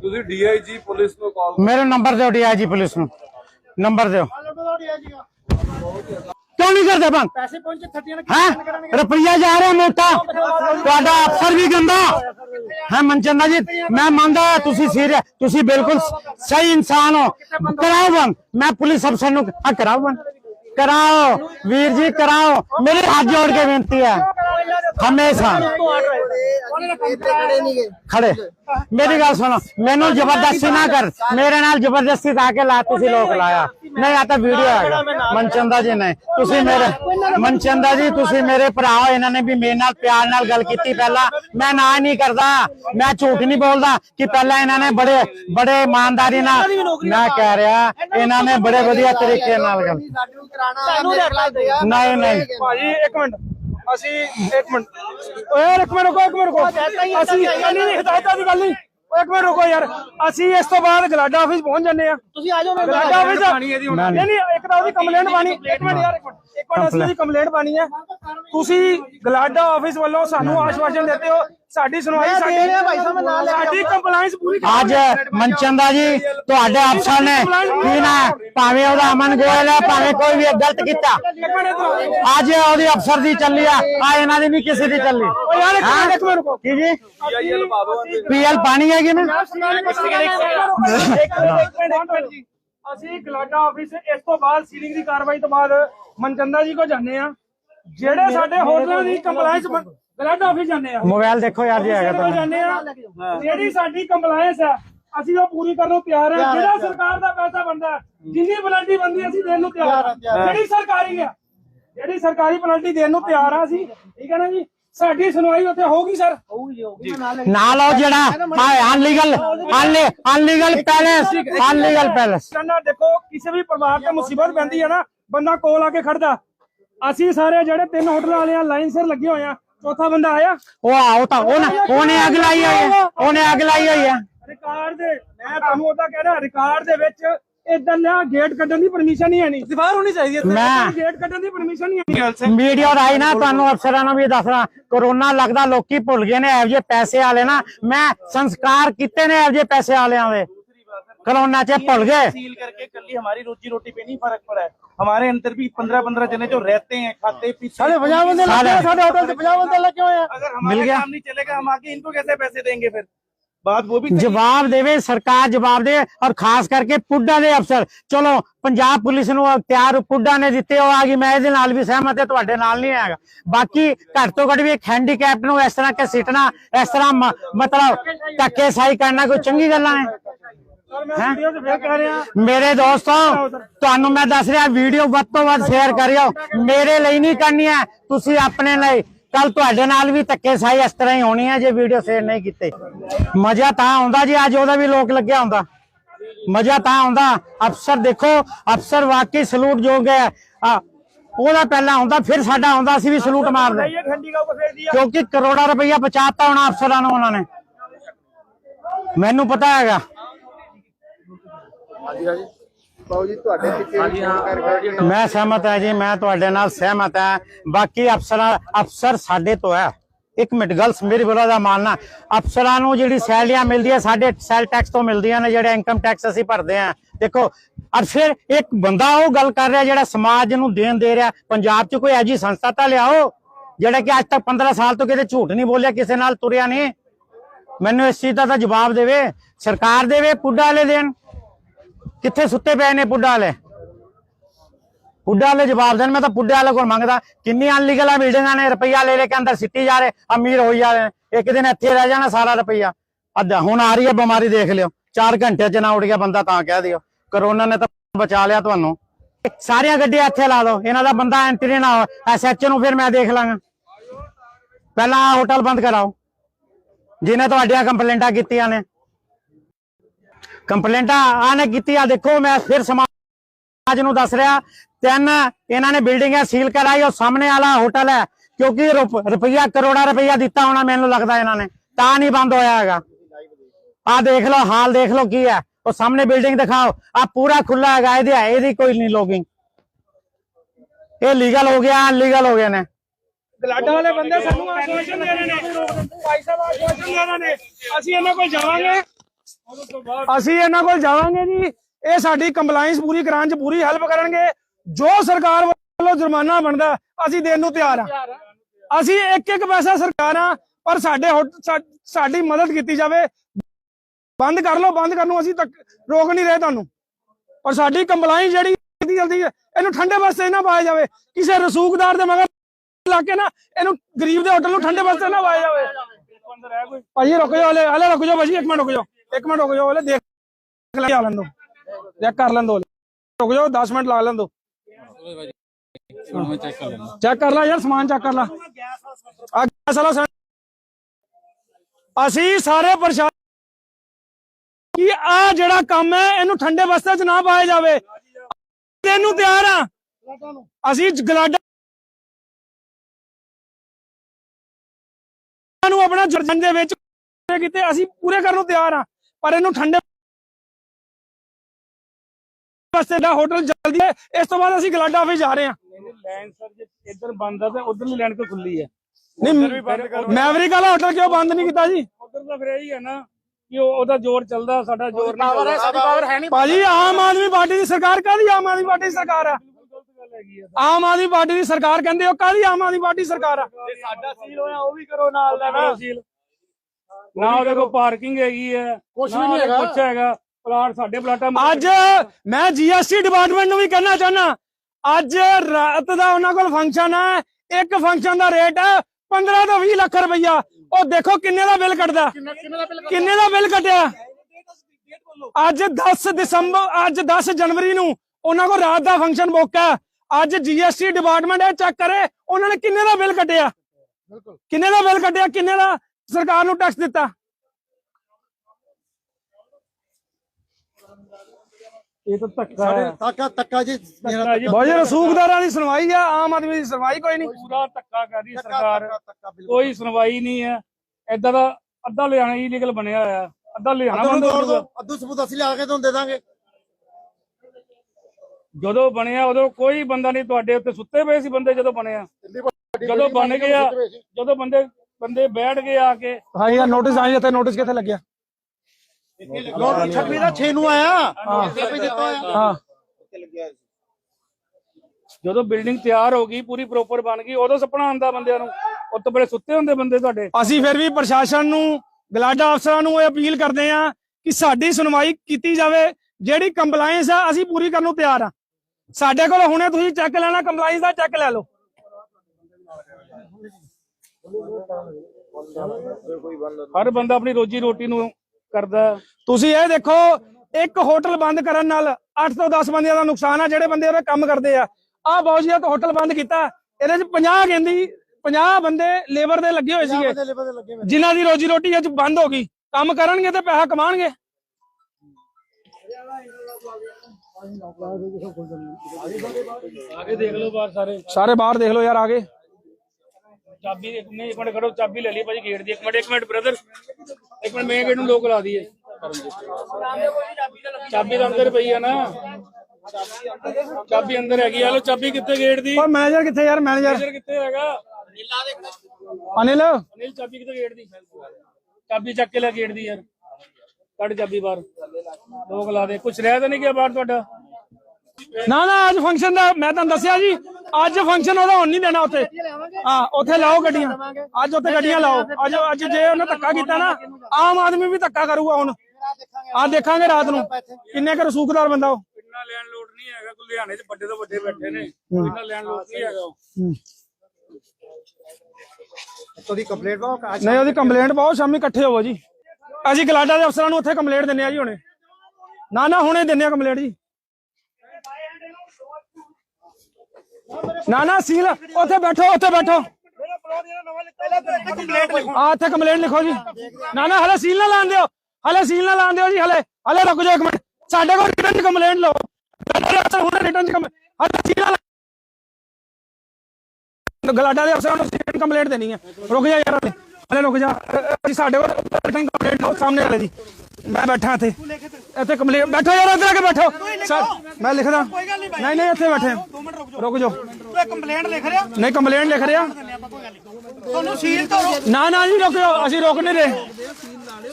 ਤੁਸੀਂ ਡੀਆਈਜੀ ਪੁਲਿਸ ਨੂੰ ਕਾਲ ਮੇਰੇ ਨੰਬਰ ਦਿਓ ਡੀਆਈਜੀ ਪੁਲਿਸ ਨੂੰ। ਨੰਬਰ ਦਿਓ। ਕਿਉਂ ਨਹੀਂ ਕਰਦੇ ਬੰਦ? ਪੈਸੇ ਪਹੁੰਚੇ 30 ਹੈ? ਰੁਪਈਆ ਜਾ ਰਿਹਾ ਮੋਟਾ। ਤੁਹਾਡਾ ਅਫਸਰ ਵੀ ਗੰਦਾ। ਹੈ ਮਨਚੰਦਾ ਜੀ ਮੈਂ ਮੰਨਦਾ ਤੁਸੀਂ ਸੀਰੀਅਸ ਤੁਸੀਂ ਬਿਲਕੁਲ ਸਹੀ ਇਨਸਾਨ ਹੋ। ਕਰਾਓ ਬੰਦ। ਮੈਂ ਪੁਲਿਸ ਅਫਸਰ ਨੂੰ ਆ ਕਰਾਓ ਬੰਦ। ਕਰਾਓ, ਵੀਰ ਜੀ ਕਰਾਓ। ਮੇਰੇ ਹੱਥ ਜੋੜ ਕੇ ਬੇਨਤੀ ਹੈ। ਹਮੇਸ਼ਾ। ਖੜੇ। ਮੇਰੀ ਗੱਲ ਸੁਣੋ, ਮੈਨੂੰ ਜ਼ਬਰਦਸਤੀ ਨਾ ਕਰ। ਮੇਰੇ ਨਾਲ ਜ਼ਬਰਦਸਤੀ ਤਾਂ ਕੇ ਲਾ ਤੁਸੀਂ ਲੋਕ ਲਾਇਆ। ਨਹੀਂ ਆ ਤਾਂ ਵੀਡੀਓ ਹੈਗਾ। ਮਨਚੰਦਾ ਜੀ ਨੇ। ਤੁਸੀਂ ਮੇਰੇ ਮਨਚੰਦਾ ਜੀ, ਤੁਸੀਂ ਮੇਰੇ ਭਰਾ ਹੋ। ਇਹਨਾਂ ਨੇ ਵੀ ਮੇਰੇ ਨਾਲ ਪਿਆਰ ਨਾਲ ਗੱਲ ਕੀਤੀ ਪਹਿਲਾਂ। ਮੈਂ ਨਾ ਨਹੀਂ ਕਰਦਾ। ਮੈਂ ਝੂਠ ਨਹੀਂ ਬੋਲਦਾ ਕਿ ਪਹਿਲਾਂ ਇਹਨਾਂ ਨੇ ਬੜੇ ਬੜੇ ਇਮਾਨਦਾਰੀ ਨਾਲ ਮੈਂ ਕਹਿ ਰਿਹਾ, ਇਹਨਾਂ ਨੇ ਬੜੇ ਵਧੀਆ ਤਰੀਕੇ ਨਾਲ ਗੱਲ ਨਹੀਂ ਨਹੀਂ। ਭਾਜੀ ਇੱਕ ਮਿੰਟ। ਅਸੀਂ ਇੱਕ ਮਿੰਟ। ਓਏ ਇੱਕ ਮਿੰਟ ਰੁਕੋ ਇੱਕ ਮਿੰਟ ਰੁਕੋ। ਅਸੀਂ ਗੱਲ ਨਹੀਂ ਹਦਾਇਤਾਂ ਦੀ ਗੱਲ ਨਹੀਂ। ਓਏ ਇੱਕ ਮਿੰਟ ਰੁਕੋ ਯਾਰ। ਅਸੀਂ ਇਸ ਤੋਂ ਬਾਅਦ ਗਲਾਡਾ ਆਫਿਸ ਪਹੁੰਚ ਜੰਨੇ ਆ। ਤੁਸੀਂ ਆ ਜਾਓ ਗਲਾਡਾ ਆਫਿਸ ਨਹੀਂ ਨਹੀਂ ਇੱਕ ਤਾਂ ਉਹਦੀ ਕੰਪਲੇਂਟ ਪਾਣੀ ਇੱਕ ਮਿੰਟ ਯਾਰ ਇੱਕ ਮਿੰਟ। ਇੱਕ ਮਿੰਟ ਅਸੀਂ ਉਹਦੀ ਕੰਪਲੇਂਟ ਪਾਣੀ ਹੈ ਤੁਸੀਂ ਗਲਾਡਾ ਆਫਿਸ ਵੱਲੋਂ ਸਾਨੂੰ ਆਸ਼ਵਾਸਨ ਦਿੱਤੇ ਹੋ ਸਾਡੀ ਸੁਣਵਾਈ ਸਾਡੀ ਸਾਡੀ ਕੰਪਲਾਈਂਸ ਪੂਰੀ ਕਰੋ। ਅੱਜ ਮਨਚੰਦਾ ਜੀ ਤੁਹਾਡੇ ਅਫਸਰ ਨੇ ਕੀ ਨਾ ਭਾਵੇਂ ਉਹਦਾ ਅਮਨ ਗੋਇਲ ਹੈ ਭਾਵੇਂ ਕੋਈ ਵੀ ਗਲਤ ਕੀਤਾ। ਇੱਕ ਮਿੰਟ ਇੱਧਰ ਆਓ। ਅੱਜ ਉਹਦੀ ਅਫਸਰ ਦੀ ਚੱਲੀ ਆ ਆ ਇਹਨਾਂ ਦੀ ਨਹੀਂ ਕਿਸੇ ਦੀ ਚੱਲੀ। ਓ ਯਾਰ ਇੱਕ ਮਿੰਟ ਇੱਕ ਮਿੰਟ ਰੁਕੋ। ਕੀ ਜੀ। ਪੀਐਲ ਪਾਣੀ ਹੈਗੀ ਨਾ? ਅਸੀਂ ਗਲਾਡਾ ਆਫਿਸ ਇਸ ਤੋਂ ਬਾਅਦ ਸੀਲਿੰਗ ਦੀ ਕਾਰਵਾਈ ਤੋਂ ਬਾਅਦ ਮਨਚੰਦਾ ਜੀ ਕੋ ਜਾਂਦੇ ਆ। ਜਿਹੜੇ ਸਾਡੇ ਹੋਟਲਾਂ ਦੀ ਕੰਪਲਾਈਂਸ ਗਲਾਡਾ ਆਫਿਸ ਜਾਂਦੇ ਆ। ਮੋਬਾਈਲ ਦੇਖੋ ਯਾਰ ਜੀ ਹੈਗਾ ਜਾਂਦੇ ਆ। ਜਿਹੜੀ ਸਾਡੀ ਕੰਪਲਾਈਂਸ ਹੈ ਅਸੀਂ ਉਹ ਪੂਰੀ ਕਰਨ ਨੂੰ ਤਿਆਰ ਹਾਂ ਜਿਹੜਾ ਸਰਕਾਰ ਦਾ ਪੈਸਾ ਬੰਦਾ ਜਿੰਨੀ ਪਨਲਟੀ ਬੰਦੀ ਅਸੀਂ ਦੇਣ ਨੂੰ ਤਿਆਰ ਹਾਂ ਜਿਹੜੀ ਸਰਕਾਰੀ ਹੈ ਜਿਹੜੀ ਸਰਕਾਰੀ ਪਨਲਟੀ ਦੇਣ ਨੂੰ ਤਿਆਰ ਆ ਅਸੀਂ। ਠੀਕ ਹੈ ਨਾ ਜੀ? ਸਾਡੀ ਸੁਣਵਾਈ ਉੱਥੇ ਹੋਊਗੀ ਸਰ। ਨਾਲ ਉਹ ਜਿਹੜਾ। Illegal illegal palace illegal palace ਕਹਿੰਦਾ ਦੇਖੋ ਕਿਸੇ ਵੀ ਪਰਿਵਾਰ ਤੇ ਮੁਸੀਬਤ ਪੈਂਦੀ ਹੈ ਨਾ ਬੰਦਾ ਕੋਲ ਆ ਕੇ ਖੜਦਾ। ਅਸੀਂ ਸਾਰੇ ਜਿਹੜੇ ਤਿੰਨ ਹੋਟਲ ਵਾਲੇ ਆ ਲਾਈਨ ਸਿਰ ਲੱਗੇ ਹੋਏ ਆ ਚੌਥਾ ਬੰਦਾ ਆਇਆ। ਉਹ ਆਓ ਤਾਂ ਉਹਨੇ ਉਹਨੇ ਅੱਗ ਲਾਈ ਹੋਈ ਹੈ ਉਹਨੇ ਅੱਗ ਲਾਈ ਹੋਈ ਹੈ। ਰਿਕਾਰਡ ਦੇ ਮੈਂ ਤੁਹਾਨੂੰ ਉਹਦਾ ਕਹਿਣਾ ਰਿਕਾਰਡ ਦੇ ਵਿੱਚ ਇਦਾਂ ਨਾ ਗੇਟ ਕੱਢਣ ਦੀ ਪਰਮਿਸ਼ਨ ਨਹੀਂ। ਨਹੀਂ ਦੀਵਾਰ ਹੋਣੀ ਚਾਹੀਦੀ ਹੈ ਮੈਂ ਗੇਟ ਕੱਢਣ ਦੀ ਪਰਮਿਸ਼ਨ ਨਹੀਂ। ਹੈ ਮੀਡੀਆ ਰਾਈ ਨਾ ਤੁਹਾਨੂੰ ਅਫਸਰਾਂ ਨੂੰ ਵੀ ਦੱਸਣਾ ਕਰੋਨਾ ਲੱਗਦਾ ਲੋਕੀ ਭੁੱਲ ਗਏ ਨੇ ਇਹੋ ਜਿਹੇ ਪੈਸੇ ਵਾਲੇ ਨਾ ਮੈਂ ਸੰਸਕਾਰ ਕੀਤੇ ਨੇ ਇਹੋ ਜਿਹੇ ਪੈਸੇ ਵਾਲਿਆਂ ਦੇ। کرونا سے پڑ گئے۔ سیل کر کے کل ہماری روزی روٹی پہ نہیں فرق پڑا ہے۔ ہمارے اندر بھی پندرہ پندرہ جنے جو رہتے ہیں کھاتے پیتے ساڑھے پنجاہ بندے ہوٹل سے پنجاہ بندے لگے ہوئے ہیں۔ اگر ہمارا کام نہیں چلے گا ہم آگے ان کو کیسے پیسے دیں گے پھر؟ بھی جواب دے سرکار جواب دے اور خاص کر کے ਪੁੱਡਾ ਦੇ ਅਫਸਰ ਚਲੋ ਪੰਜਾਬ ਪੁਲਿਸ ਨੂੰ ਤਿਆਰ ਪੁੱਡਾ ਨੇ ਦਿੱਤੇ ਉਹ ਆ ਗਈ ਮੈਂ ਇਹਦੇ ਨਾਲ ਵੀ ਸਹਿਮਤ ਹੈ ਤੁਹਾਡੇ ਨਾਲ ਨਹੀਂ ਆਏਗਾ ਬਾਕੀ ਘੱਟ ਤੋਂ ਘੱਟ ਵੀ ਇੱਕ ਹੈਂਡੀਕੈਪ ਨੂੰ ਇਸ ਤਰ੍ਹਾਂ ਕਿ ਸਿੱਟਣਾ ਇਸ ਤਰ੍ਹਾਂ ਮਤਲਬ ਧੱਕੇ ਸਾਈ ਕਰਨਾ ਕੋਈ ਚੰਗੀ ਗੱਲਾਂ ਨੇ ਹੈ ਮੇਰੇ ਦੋਸਤੋ ਤੁਹਾਨੂੰ ਮੈਂ ਦੱਸ ਰਿਹਾ ਵੀਡੀਓ ਵੱਧ ਤੋਂ ਵੱਧ ਸ਼ੇਅਰ ਕਰਿਓ। ਮੇਰੇ ਲਈ ਨਹੀਂ ਕਰਨੀ ਹੈ ਤੁਸੀਂ ਆਪਣੇ ਲਈ। ਕੱਲ ਤੁਹਾਡੇ ਨਾਲ ਵੀ ਧੱਕੇ ਸਾਈ ਇਸ ਤਰ੍ਹਾਂ ਹੀ ਹੋਣੀ ਹੈ ਜੇ ਵੀਡੀਓ ਸ਼ੇਅਰ ਨਹੀਂ ਕੀਤੇ। ਮਜ਼ਾ ਤਾਂ ਆਉਂਦਾ ਜੀ ਅੱਜ ਉਹਦਾ ਵੀ ਲੋਕ ਲੱਗਿਆ ਹੁੰਦਾ। ਮਜ਼ਾ ਤਾਂ ਆਉਂਦਾ। ਅਫਸਰ ਦੇਖੋ ਅਫਸਰ ਵਾਕਈ ਸਲੂਟ ਜੋਗ ਹੈ। ਆ, ਉਹਦਾ ਪਹਿਲਾਂ ਆਉਂਦਾ ਫਿਰ ਸਾਡਾ ਆਉਂਦਾ ਅਸੀਂ ਵੀ ਸਲੂਟ ਮਾਰਦੇ। ਠੰਡੀ ਕਾ ਫੇਰ ਦੀ ਕਿਉਂਕਿ ਕਰੋੜਾ ਰੁਪਈਆ ਬਚਾਤਾ ਹੋਣਾ ਅਫਸਰਾਂ ਨੂੰ ਉਹਨਾਂ ਨੇ। ਮੈਨੂੰ ਪਤਾ ਹੈਗਾ। ਮੈਂ ਸਹਿਮਤ ਹਾਂ ਜੀ ਮੈਂ ਤੁਹਾਡੇ ਨਾਲ ਸਹਿਮਤ ਹਾਂ। ਬਾਕੀ ਅਫਸਰਾਂ ਅਫਸਰ ਸਾਡੇ ਤੋਂ ਹੈ। ਇੱਕ ਮਿੰਟ ਗੱਲ ਮੇਰੀ ਬੋਲਾ ਦਾ ਮਾਨਣਾ ਅਫਸਰਾਂ ਨੂੰ ਜਿਹੜੀ ਸੈਲਰੀਆਂ ਮਿਲਦੀਆਂ ਸਾਡੇ ਸੈਲ ਟੈਕਸ ਤੋਂ ਮਿਲਦੀਆਂ ਨੇ ਜਿਹੜੇ ਇਨਕਮ ਟੈਕਸ ਅਸੀਂ ਭਰਦੇ ਹਾਂ। ਦੇਖੋ ਔਰ ਫਿਰ ਇੱਕ ਬੰਦਾ ਉਹ ਗੱਲ ਕਰ ਰਿਹਾ ਜਿਹੜਾ ਸਮਾਜ ਨੂੰ ਦੇਣ ਦੇ ਰਿਹਾ। ਪੰਜਾਬ 'ਚ ਕੋਈ ਐਜੀ ਸੰਸਥਾ ਤਾਂ ਲਿਆਓ ਜਿਹੜਾ ਕਿ ਅੱਜ ਤੱਕ 15 ਸਾਲ ਤੋਂ ਕਿਤੇ ਝੂਠ ਨਹੀਂ ਬੋਲਿਆ ਕਿਸੇ ਨਾਲ ਤੁਰਿਆ ਨਹੀਂ। ਮੈਨੂੰ ਇਸ ਚੀਜ਼ ਦਾ ਤਾਂ ਜਵਾਬ ਦੇਵੇ। ਸਰਕਾਰ ਦੇਵੇ ਪੁੱਡਾ ਵਾਲੇ ਦੇਣ। ਕਿੱਥੇ ਸੁੱਤੇ ਪਏ ਨੇ ਪੁੱਡਾ ਵਾਲੇ? ਪੁੱਡਾ ਵਾਲੇ ਜਵਾਬ ਦੇਣ, ਮੈਂ ਤਾਂ ਪੁੱਡੇ ਵਾਲੇ ਕੋਲ ਮੰਗਦਾ ਕਿੰਨੀ ਅਨਲੀਗਲ ਆ ਬਿਲਡਿੰਗਾਂ ਨੇ, ਰੁਪਈਆ ਲੈ ਲੈ ਕੇ ਅੰਦਰ ਸਿੱਟੀ ਜਾ ਰਹੇ, ਅਮੀਰ ਹੋਈ ਜਾ ਰਹੇ ਇੱਕ ਦਿਨ ਇੱਥੇ ਰਹਿ ਜਾਣਾ ਸਾਰਾ ਰੁਪਈਆ। ਅੱਧਾ, ਹੁਣ ਆ ਰਹੀ ਹੈ ਬਿਮਾਰੀ, ਦੇਖ ਲਿਓ। 4 ਘੰਟੇ ਚ ਨਾ ਉੱਡ ਗਿਆ ਬੰਦਾ, ਤਾਂ ਕਹਿ ਦਿਓ। ਕਰੋਨਾ ਨੇ ਤਾਂ ਬਚਾ ਲਿਆ ਤੁਹਾਨੂੰ। ਸਾਰੀਆਂ ਗੱਡੀਆਂ ਇੱਥੇ ਲਾ ਦਿਓ। ਇਹਨਾਂ ਦਾ ਬੰਦਾ ਐਂਟਰੀ ਨਾ ਹੋ ਐਸਐਚ ਨੂੰ ਫਿਰ ਮੈਂ ਦੇਖ ਲਾਂਗਾ। ਪਹਿਲਾਂ ਹੋਟਲ ਬੰਦ ਕਰਾਓ। ਜਿਹਨੇ ਤੁਹਾਡੀਆਂ ਕੰਪਲੇਂਟਾਂ ਕੀਤੀਆਂ ਨੇ। ਕੰਪਲੇਂਟਾਂ ਕੀਤੀ ਕੀਤੀਆਂ। ਦੇਖੋ, ਮੈਂ ਫਿਰ ਸਮਾਜ ਨੂੰ ਦੱਸ ਰਿਹਾ, ਤਿੰਨ ਇਹਨਾਂ ਨੇ ਬਿਲਡਿੰਗਾਂ ਸੀਲ ਕਰਾਈ, ਉਹ ਸਾਹਮਣੇ ਵਾਲਾ ਹੋਟਲ ਹੈ, ਕਿਉਂਕਿ ਰੁਪਈਆ ਕਰੋੜਾ ਰੁਪਈਆ ਦਿੱਤਾ ਹੋਣਾ, ਮੈਨੂੰ ਲੱਗਦਾ ਇਹਨਾਂ ਨੇ। ਤਾਂ ਨਹੀਂ ਬੰਦ ਹੋਇਆ ਹੈਗਾ। ਆ ਦੇਖ ਲਓ, ਹਾਲ ਦੇਖ ਲਓ ਕੀ ਹੈ। ਉਹ ਸਾਹਮਣੇ ਬਿਲਡਿੰਗ ਦਿਖਾਓ ਆ ਪੂਰਾ ਖੁੱਲਾ ਹੈਗਾ, ਇਹਦੇ ਇਹਦੀ ਕੋਈ ਨਹੀਂ ਲੋਗਿੰਗ ਇਹ ਲੀਗਲ ਹੋ ਗਿਆ ਅਨਲੀਗਲ ਹੋ ਗਏ ਨੇ। ਗਲਾਡਾ ਵਾਲੇ ਬੰਦੇ ਸਾਨੂੰ ਆਸ਼ਵਾਸਨ ਦੇ ਰਹੇ ਨੇ। ਭਾਈ ਸਾਹਿਬ, ਆਸ਼ਵਾਸਨ ਦੇ ਰਹੇ ਨੇ। ਅਸੀਂ ਇਹਨਾਂ ਕੋਲ ਜਾਵਾਂਗੇ। ਅਸੀਂ ਇਹਨਾਂ ਕੋਲ ਜਾਵਾਂਗੇ ਜੀ। ਇਹ ਸਾਡੀ ਕੰਪਲਾਈਂਸ ਪੂਰੀ ਕਰਾਉਣ 'ਚ ਪੂਰੀ ਹੈਲਪ ਕਰਨਗੇ। ਜੋ ਸਰਕਾਰ ਵੱਲੋਂ ਜੁਰਮਾਨਾ ਬਣਦਾ, ਅਸੀਂ ਦੇਣ ਨੂੰ ਤਿਆਰ ਆ ਅਸੀਂ ਇੱਕ ਇੱਕ ਪੈਸਾ ਸਰਕਾਰ ਆ ਪਰ ਸਾਡੇ ਹੋਟ- ਸਾਡੀ ਮਦਦ ਕੀਤੀ ਜਾਵੇ। ਬੰਦ ਕਰ ਲਓ, ਬੰਦ ਕਰਨ ਨੂੰ ਅਸੀਂ ਤੱਕ ਰੋਕ ਨਹੀਂ ਰਹੇ ਤੁਹਾਨੂੰ। ਪਰ ਸਾਡੀ ਕੰਪਲਾਈਂਸ ਜਿਹੜੀ ਜਲਦੀ ਜਲਦੀ ਇਹਨੂੰ ਠੰਡੇ ਵਾਸਤੇ ਨਾ ਪਾਇਆ ਜਾਵੇ। ਕਿਸੇ ਰਸੂਖਦਾਰ ਦੇ ਮਗਰ ਲਾ ਕੇ ਨਾ, ਇਹਨੂੰ ਗਰੀਬ ਦੇ ਹੋਟਲ ਨੂੰ ਠੰਡੇ ਵਾਸਤੇ ਨਾ ਪਾਇਆ ਜਾਵੇ। ਭਾਜੀ, ਰੁਕ ਜਾਓ, ਹਲੇ ਹਲੇ ਰੁਕ ਜਾਓ ਭਾਜੀ, ਇੱਕ ਮਿੰਟ ਰੁਕ ਜਾਓ। ਇੱਕ ਮਿੰਟ ਰੁਕ ਜਾਓ ਹਲੇ ਦੇਖ ਲੈ ਲੈਣ ਦੋ। ਚੈੱਕ ਕਰ ਲੈਣ ਦੋ ਰੁਕ ਜਾਓ 10 ਮਿੰਟ ਲਾ ਲੈਣ ਦੋ। ਚੈੱਕ ਕਰ ਲੈ ਯਾਰ, ਸਮਾਨ ਚੈੱਕ ਕਰ ਲੈ। ਆ ਗੈਸ ਵਾਲਾ ਅਸੀਂ ਸਾਰੇ ਪ੍ਰਸ਼ਾਸਨ ਕਿ ਆ ਜਿਹੜਾ ਕੰਮ ਹੈ, ਇਹਨੂੰ ਠੰਡੇ ਬਸਤੇ 'ਚ ਨਾ ਪਾਇਆ ਜਾਵੇ। ਇਹਨੂੰ ਤਿਆਰ ਆ। ਅਸੀਂ ਗਲਾਡਾ ਨੂੰ ਆਪਣਾ ਜਰਜਨ ਦੇ ਵਿੱਚ ਪੂਰੇ ਅਸੀਂ ਪੂਰੇ ਕਰਨ ਨੂੰ ਤਿਆਰ ਆ। ਪਰ ਇਹਨੂੰ ਠੰਡੇ ਵਾਸਤੇ ਦਾ ਹੋਟਲ ਜਲਦੀ ਹੈ। ਇਸ ਤੋਂ ਬਾਅਦ ਅਸੀਂ ਗਲਾਡਾ ਆਫਿਸ ਜਾ ਰਹੇ ਹਾਂ। ਲਾਈਨ ਸਰ ਜੇ ਇੱਧਰ ਬੰਦ ਆ ਤੇ ਉਧਰਲੀ ਲਾਈਨ ਕਿਉਂ ਖੁੱਲੀ ਹੈ। ਨਹੀਂ ਮੈਵਰਿਕ ਵਾਲਾ ਹੋਟਲ ਕਿਉਂ ਬੰਦ ਨਹੀਂ ਕੀਤਾ ਜੀ? ਉਧਰ ਤਾਂ ਫਿਰ ਇਹੀ ਹੈ ਨਾ ਕਿ ਉਹ ਉਹਦਾ ਜ਼ੋਰ ਚੱਲਦਾ ਸਾਡਾ ਜ਼ੋਰ ਨਹੀਂ ਚੱਲਦਾ। ਸਾਡੀ ਪਾਵਰ ਹੈ ਨਹੀਂ। ਭਾਜੀ ਆਮ ਆਦਮੀ ਪਾਰਟੀ ਦੀ ਸਰਕਾਰ ਕਾਹਦੀ ਆਮ ਆਦਮੀ ਪਾਰਟੀ ਦੀ ਸਰਕਾਰ ਆ? ਆਮ ਆਦਮੀ ਪਾਰਟੀ ਦੀ ਸਰਕਾਰ ਕਹਿੰਦੇ ਹੋ ਕਾਹਦੀ ਆਮ ਆਦਮੀ ਪਾਰਟੀ ਸਰਕਾਰ ਆ? ਸਾਡਾ ਸੀਲ ਹੋਇਆ ਉਹ ਵੀ ਕਰੋ ਨਾਲ ਦਾ ਨਾ ਸੀਲ ਨਾ ਉਹਦੇ ਕੋਲ ਪਾਰਕਿੰਗ ਹੈਗੀ ਹੈ ਕੁਝ ਵੀ ਨਹੀਂ ਹੈਗਾ। ਕੁਛ ਹੈਗਾ। ਪਲਾਟ ਸਾਡੇ ਪਲਾਟਾਂ ਅੱਜ ਮੈਂ ਜੀਐਸਟੀ ਡਿਪਾਰਟਮੈਂਟ ਨੂੰ ਵੀ ਕਹਿਣਾ ਚਾਹਨਾ ਅੱਜ ਰਾਤ ਦਾ ਉਹਨਾਂ ਕੋਲ ਫੰਕਸ਼ਨ ਹੈ ਇੱਕ ਫੰਕਸ਼ਨ ਦਾ ਰੇਟ ਹੈ 15 ਤੋਂ 20 ਲੱਖ ਰੁਪਈਆ। ਉਹ ਦੇਖੋ ਕਿੰਨੇ ਦਾ ਬਿੱਲ ਕੱਟਦਾ। ਕਿੰਨੇ ਦਾ ਬਿੱਲ ਕੱਟਿਆ? ਅੱਜ 10 ਦਸੰਬਰ ਅੱਜ 10 ਜਨਵਰੀ ਨੂੰ ਉਹਨਾਂ ਕੋਲ ਰਾਤ ਦਾ ਫੰਕਸ਼ਨ ਬੁੱਕ ਹੈ। ਅੱਜ ਜੀਐਸਟੀ ਡਿਪਾਰਟਮੈਂਟ ਇਹ ਚੈੱਕ ਕਰੇ ਉਹਨਾਂ ਨੇ ਕਿੰਨੇ ਦਾ ਬਿੱਲ ਕੱਟਿਆ? ਕਿੰਨੇ ਦਾ ਬਿੱਲ ਕੱਟਿਆ? ਕਿੰਨੇ ਦਾ? ਸਰਕਾਰ ਨੂੰ ਟੈਕਸ ਦਿੱਤਾ। ਇਹ ਤਾਂ ਧੱਕਾ ਹੈ। ਤੱਕਾ ਤੱਕਾ ਜੀ ਧੱਕਾ ਜੀ ਰਸੂਖਦਾਰਾਂ ਦੀ ਸੁਣਵਾਈ ਆ ਆਮ ਆਦਮੀ ਦੀ ਸੁਣਵਾਈ ਕੋਈ ਨਹੀਂ। ਪੂਰਾ ਧੱਕਾ ਕਰ ਰਹੀ ਸਰਕਾਰ। ਕੋਈ ਸੁਣਵਾਈ ਨਹੀਂ ਹੈ। ਏਦਾਂ ਦਾ ਅੱਧਾ ਲੁਧਿਆਣਾ ਇਲੀਗਲ ਬਣਿਆ ਹੋਇਆ। ਅੱਧਾ ਲੁਧਿਆਣਾ ਬੰਦ ਅੱਧੂ ਸਬੂਤ ਅਸੀਂ ਲਿਆ ਕੇ ਤੁਹਾਨੂੰ ਦੇ ਦਾਂਗੇ। ਜਦੋਂ ਬਣਿਆ ਉਦੋਂ ਕੋਈ ਬੰਦਾ ਨਹੀਂ ਤੁਹਾਡੇ ਉੱਤੇ ਸੁੱਤੇ ਪਏ ਸੀ ਬੰਦੇ ਜਦੋਂ ਬਣਿਆ। ਜਦੋਂ ਬਣ ਗਿਆ ਜਦੋਂ ਬੰਦੇ ਬੰਦੇ ਬੈਠ ਗਏ ਆ ਕੇ। ਹਾਂ ਯਾਰ ਨੋਟਿਸ ਆਈ ਇੱਥੇ ਨੋਟਿਸ ਕਿੱਥੇ ਲੱਗਿਆ? ਲੋਕ 26 ਦਾ 6 ਨੂੰ ਆਇਆ। ਹਾਂ। ਜਦੋਂ ਬਿਲਡਿੰਗ ਤਿਆਰ ਹੋ ਗਈ ਪੂਰੀ ਪ੍ਰੋਪਰ ਬਣ ਗਈ ਉਦੋਂ ਸੁਪਨਾ ਆਉਂਦਾ ਬੰਦਿਆਂ ਨੂੰ। ਉਸ ਤੋਂ ਬੜੇ ਸੁੱਤੇ ਹੁੰਦੇ ਬੰਦੇ ਤੁਹਾਡੇ। ਅਸੀਂ ਫਿਰ ਵੀ ਪ੍ਰਸ਼ਾਸਨ ਨੂੰ ਗਲਾਡਾ ਅਫਸਰਾਂ ਨੂੰ ਇਹ ਅਪੀਲ ਕਰਦੇ ਆ ਕਿ ਸਾਡੀ ਸੁਣਵਾਈ ਕੀਤੀ ਜਾਵੇ। ਜਿਹੜੀ ਕੰਪਲਾਈਂਸ ਆ ਅਸੀਂ ਪੂਰੀ ਕਰਨ ਨੂੰ ਤਿਆਰ ਆ ਸਾਡੇ ਕੋਲ ਹੁਣੇ ਤੁਸੀਂ ਚੈੱਕ ਲੈਣਾ ਕੰਪਲਾਈਂਸ ਦਾ ਚੈੱਕ ਲੈ ਲਓ। ਹਰ ਬੰਦਾ ਆਪਣੀ ਰੋਜੀ ਰੋਟੀ ਨੂੰ ਕਰਦਾ ਤੁਸੀਂ ਇਹ ਦੇਖੋ, ਇੱਕ ਹੋਟਲ ਬੰਦ ਕਰਨ ਨਾਲ 8 ਤੋਂ 10 ਬੰਦਿਆਂ ਦਾ ਨੁਕਸਾਨ ਆ, ਜਿਹੜੇ ਬੰਦੇ ਉਹਦੇ ਕੰਮ ਕਰਦੇ ਆ। ਆਹ ਬੌਜੀਆ ਤੋਂ ਹੋਟਲ ਬੰਦ ਕੀਤਾ। ਇਹਦੇ ਚ 50 ਕਹਿੰਦੀ 50 ਬੰਦੇ ਲੇਬਰ ਦੇ ਲੱਗੇ ਹੋਏ ਸੀਗੇ। ਬੰਦੇ ਜਿਨ੍ਹਾਂ ਦੀ ਰੋਜੀ ਰੋਟੀ ਅੱਜ ਬੰਦ ਹੋ ਗਈ। ਕੰਮ ਕਰਨਗੇ ਤੇ ਪੈਸਾ ਕਮਾਣਗੇ ਆਗੇ ਦੇਖ ਲਓ ਬਾਹਰ ਸਾਰੇ ਸਾਰੇ ਬਾਹਰ ਦੇਖ ਲਓ ਯਾਰ ਆਗੇ ਚਾਬੀ ਇੱਕ ਮਿੰਟ ਇੱਕ ਮਿੰਟ ਖੜੋ ਚਾਬੀ ਲੈ ਲਈ ਭਾਜੀ ਗੇਟ ਦੀ ਇੱਕ ਮਿੰਟ ਇੱਕ ਮਿੰਟ ਬ੍ਰਦਰ ਇੱਕ ਮਿੰਟ ਮੇਨ ਗੇਟ ਨੂੰ ਲੋਕ ਲਾ ਦਈਏ। ਚਾਬੀ ਤਾਂ ਅੰਦਰ ਪਈ ਆ ਨਾ। ਚਾਬੀ ਅੰਦਰ ਹੈਗੀ ਆ। ਲੋ ਚਾਬੀ ਕਿੱਥੇ ਗੇਟ ਦੀ? ਪਰ ਮੈਨੇਜਰ ਕਿੱਥੇ ਯਾਰ ਮੈਨੇਜਰ ਮੈਨੇਜਰ ਕਿੱਥੇ ਹੈਗਾ? ਅਨਿਲ? ਅਨਿਲ ਚਾਬੀ ਕਿੱਥੇ ਗੇਟ ਦੀ? ਚਾਬੀ ਚੱਕ ਕੇ ਲੈ ਗੇਟ ਦੀ ਯਾਰ। ਕੱਢ ਚਾਬੀ ਬਾਹਰ। ਲੋਕ ਲਾ ਦੇ। ਕੁਛ ਰਹਿ ਤਾਂ ਨਹੀਂ ਗਿਆ ਬਾਹਰ ਤੁਹਾਡਾ? ਨਾ ਨਾ ਅੱਜ ਫੰਕਸ਼ਨ ਦਾ ਮੈਂ ਤੁਹਾਨੂੰ ਦੱਸਿਆ ਜੀ ਅੱਜ ਫੰਕਸ਼ਨ ਉਹਦਾ ਹੁਣ ਨਹੀਂ ਦੇਣਾ ਉੱਥੇ। ਹਾਂ ਉੱਥੇ ਲਾਓ ਗੱਡੀਆਂ। ਅੱਜ ਉੱਥੇ ਗੱਡੀਆਂ ਲਾਓ। ਅੱਜ ਅੱਜ ਜੇ ਉਹਨੇ ਧੱਕਾ ਕੀਤਾ ਨਾ ਆਮ ਆਦਮੀ ਵੀ ਧੱਕਾ ਕਰੂਗਾ ਹੁਣ। ਆ ਦੇਖਾਂਗੇ ਰਾਤ ਨੂੰ ਕਿੰਨੇ ਕੁ ਰਸੂਖਦਾਰ ਬੰਦਾ ਉਹ। ਇੰਨਾ ਲੈਣ ਲੋਡ ਨਹੀਂ ਹੈਗਾ ਲੁਧਿਆਣੇ 'ਚ ਵੱਡੇ ਤੋਂ ਵੱਡੇ ਬੈਠੇ ਨੇ। ਇੰਨਾ ਲੈਣ ਲੋਡ ਨਹੀਂ ਹੈਗਾ ਉਹ। ਤੁਹਾਡੀ ਕੰਪਲੇਂਟ ਪਾਓ ਨਹੀਂ ਉਹਦੀ ਕੰਪਲੇਂਟ ਪਾਓ ਸ਼ਾਮੀ ਇਕੱਠੇ ਹੋਵੋ ਜੀ। ਅਸੀਂ ਗਲਾਡਾ ਦੇ ਅਫਸਰਾਂ ਨੂੰ ਉੱਥੇ ਕੰਪਲੇਂਟ ਦਿੰਨੇ ਆ ਜੀ ਹੁਣੇ। ਨਾ ਨਾ ਹੁਣੇ ਦਿੰਨੇ ਆ ਕੰਪਲੇਂਟ ਜੀ। ਨਾ ਨਾ, ਸੀਲ। ਉੱਥੇ ਬੈਠੋ ਉੱਥੇ ਬੈਠੋ। ਆ ਇੱਥੇ ਕੰਪਲੇਂਟ ਲਿਖੋ ਜੀ। ਨਾ ਨਾ, ਹਲੇ ਸੀਲ ਨਾ ਲਾਣ ਦਿਓ। ਹਲੇ ਸੀਲ ਨਾ ਲਾਣ ਦਿਓ ਜੀ, ਹਲੇ। ਹਲੇ ਰੁਕ ਜਾਓ ਇੱਕ ਮਿੰਟ। ਸਾਡੇ ਕੋਲ ਰਿਟਰਨ ਕੰਪਲੇਂਟ ਲਓ। ਹੁਣ ਰਿਟਰਨ ਚ ਹਲੇ ਸੀਲ ਨਾ ਗਲਾਡਾ ਦੇ ਅਫਸਰਾਂ ਨੂੰ ਕੰਪਲੇਂਟ ਦੇਣੀ ਹੈ। ਰੁਕ ਜਾ ਯਾਰ ਹਲੇ। ਹਲੇ ਰੁਕ ਜਾ। ਅਸੀਂ ਸਾਡੇ ਕੋਲ ਰਿਟਰਨ ਕੰਪਲੇਂਟ ਲਓ ਸਾਹਮਣੇ ਵਾਲੇ ਦੀ। ਮੈਂ ਬੈਠਾ ਇੱਥੇ। ਇੱਥੇ ਕੰਪਲੇਂਟ ਬੈਠੋ ਯਾਰ ਇੱਧਰ ਆ ਕੇ ਬੈਠੋ। ਸਰ ਮੈਂ ਲਿਖਦਾ। ਨਹੀਂ ਨਹੀਂ ਇੱਥੇ ਬੈਠੇ। ਰੁਕ ਜਾਓ। ਤੂੰ ਕੰਪਲੇਂਟ ਲਿਖ ਰਿਹਾ? ਨਹੀਂ ਕੰਪਲੇਂਟ ਲਿਖ ਰਿਹਾ। ਤੁਹਾਨੂੰ ਸੀਲ ਤੋਂ ਨਾ ਨਾ ਜੀ ਰੁਕ ਅਸੀਂ ਰੁਕ ਨਹੀਂ ਰਹੇ।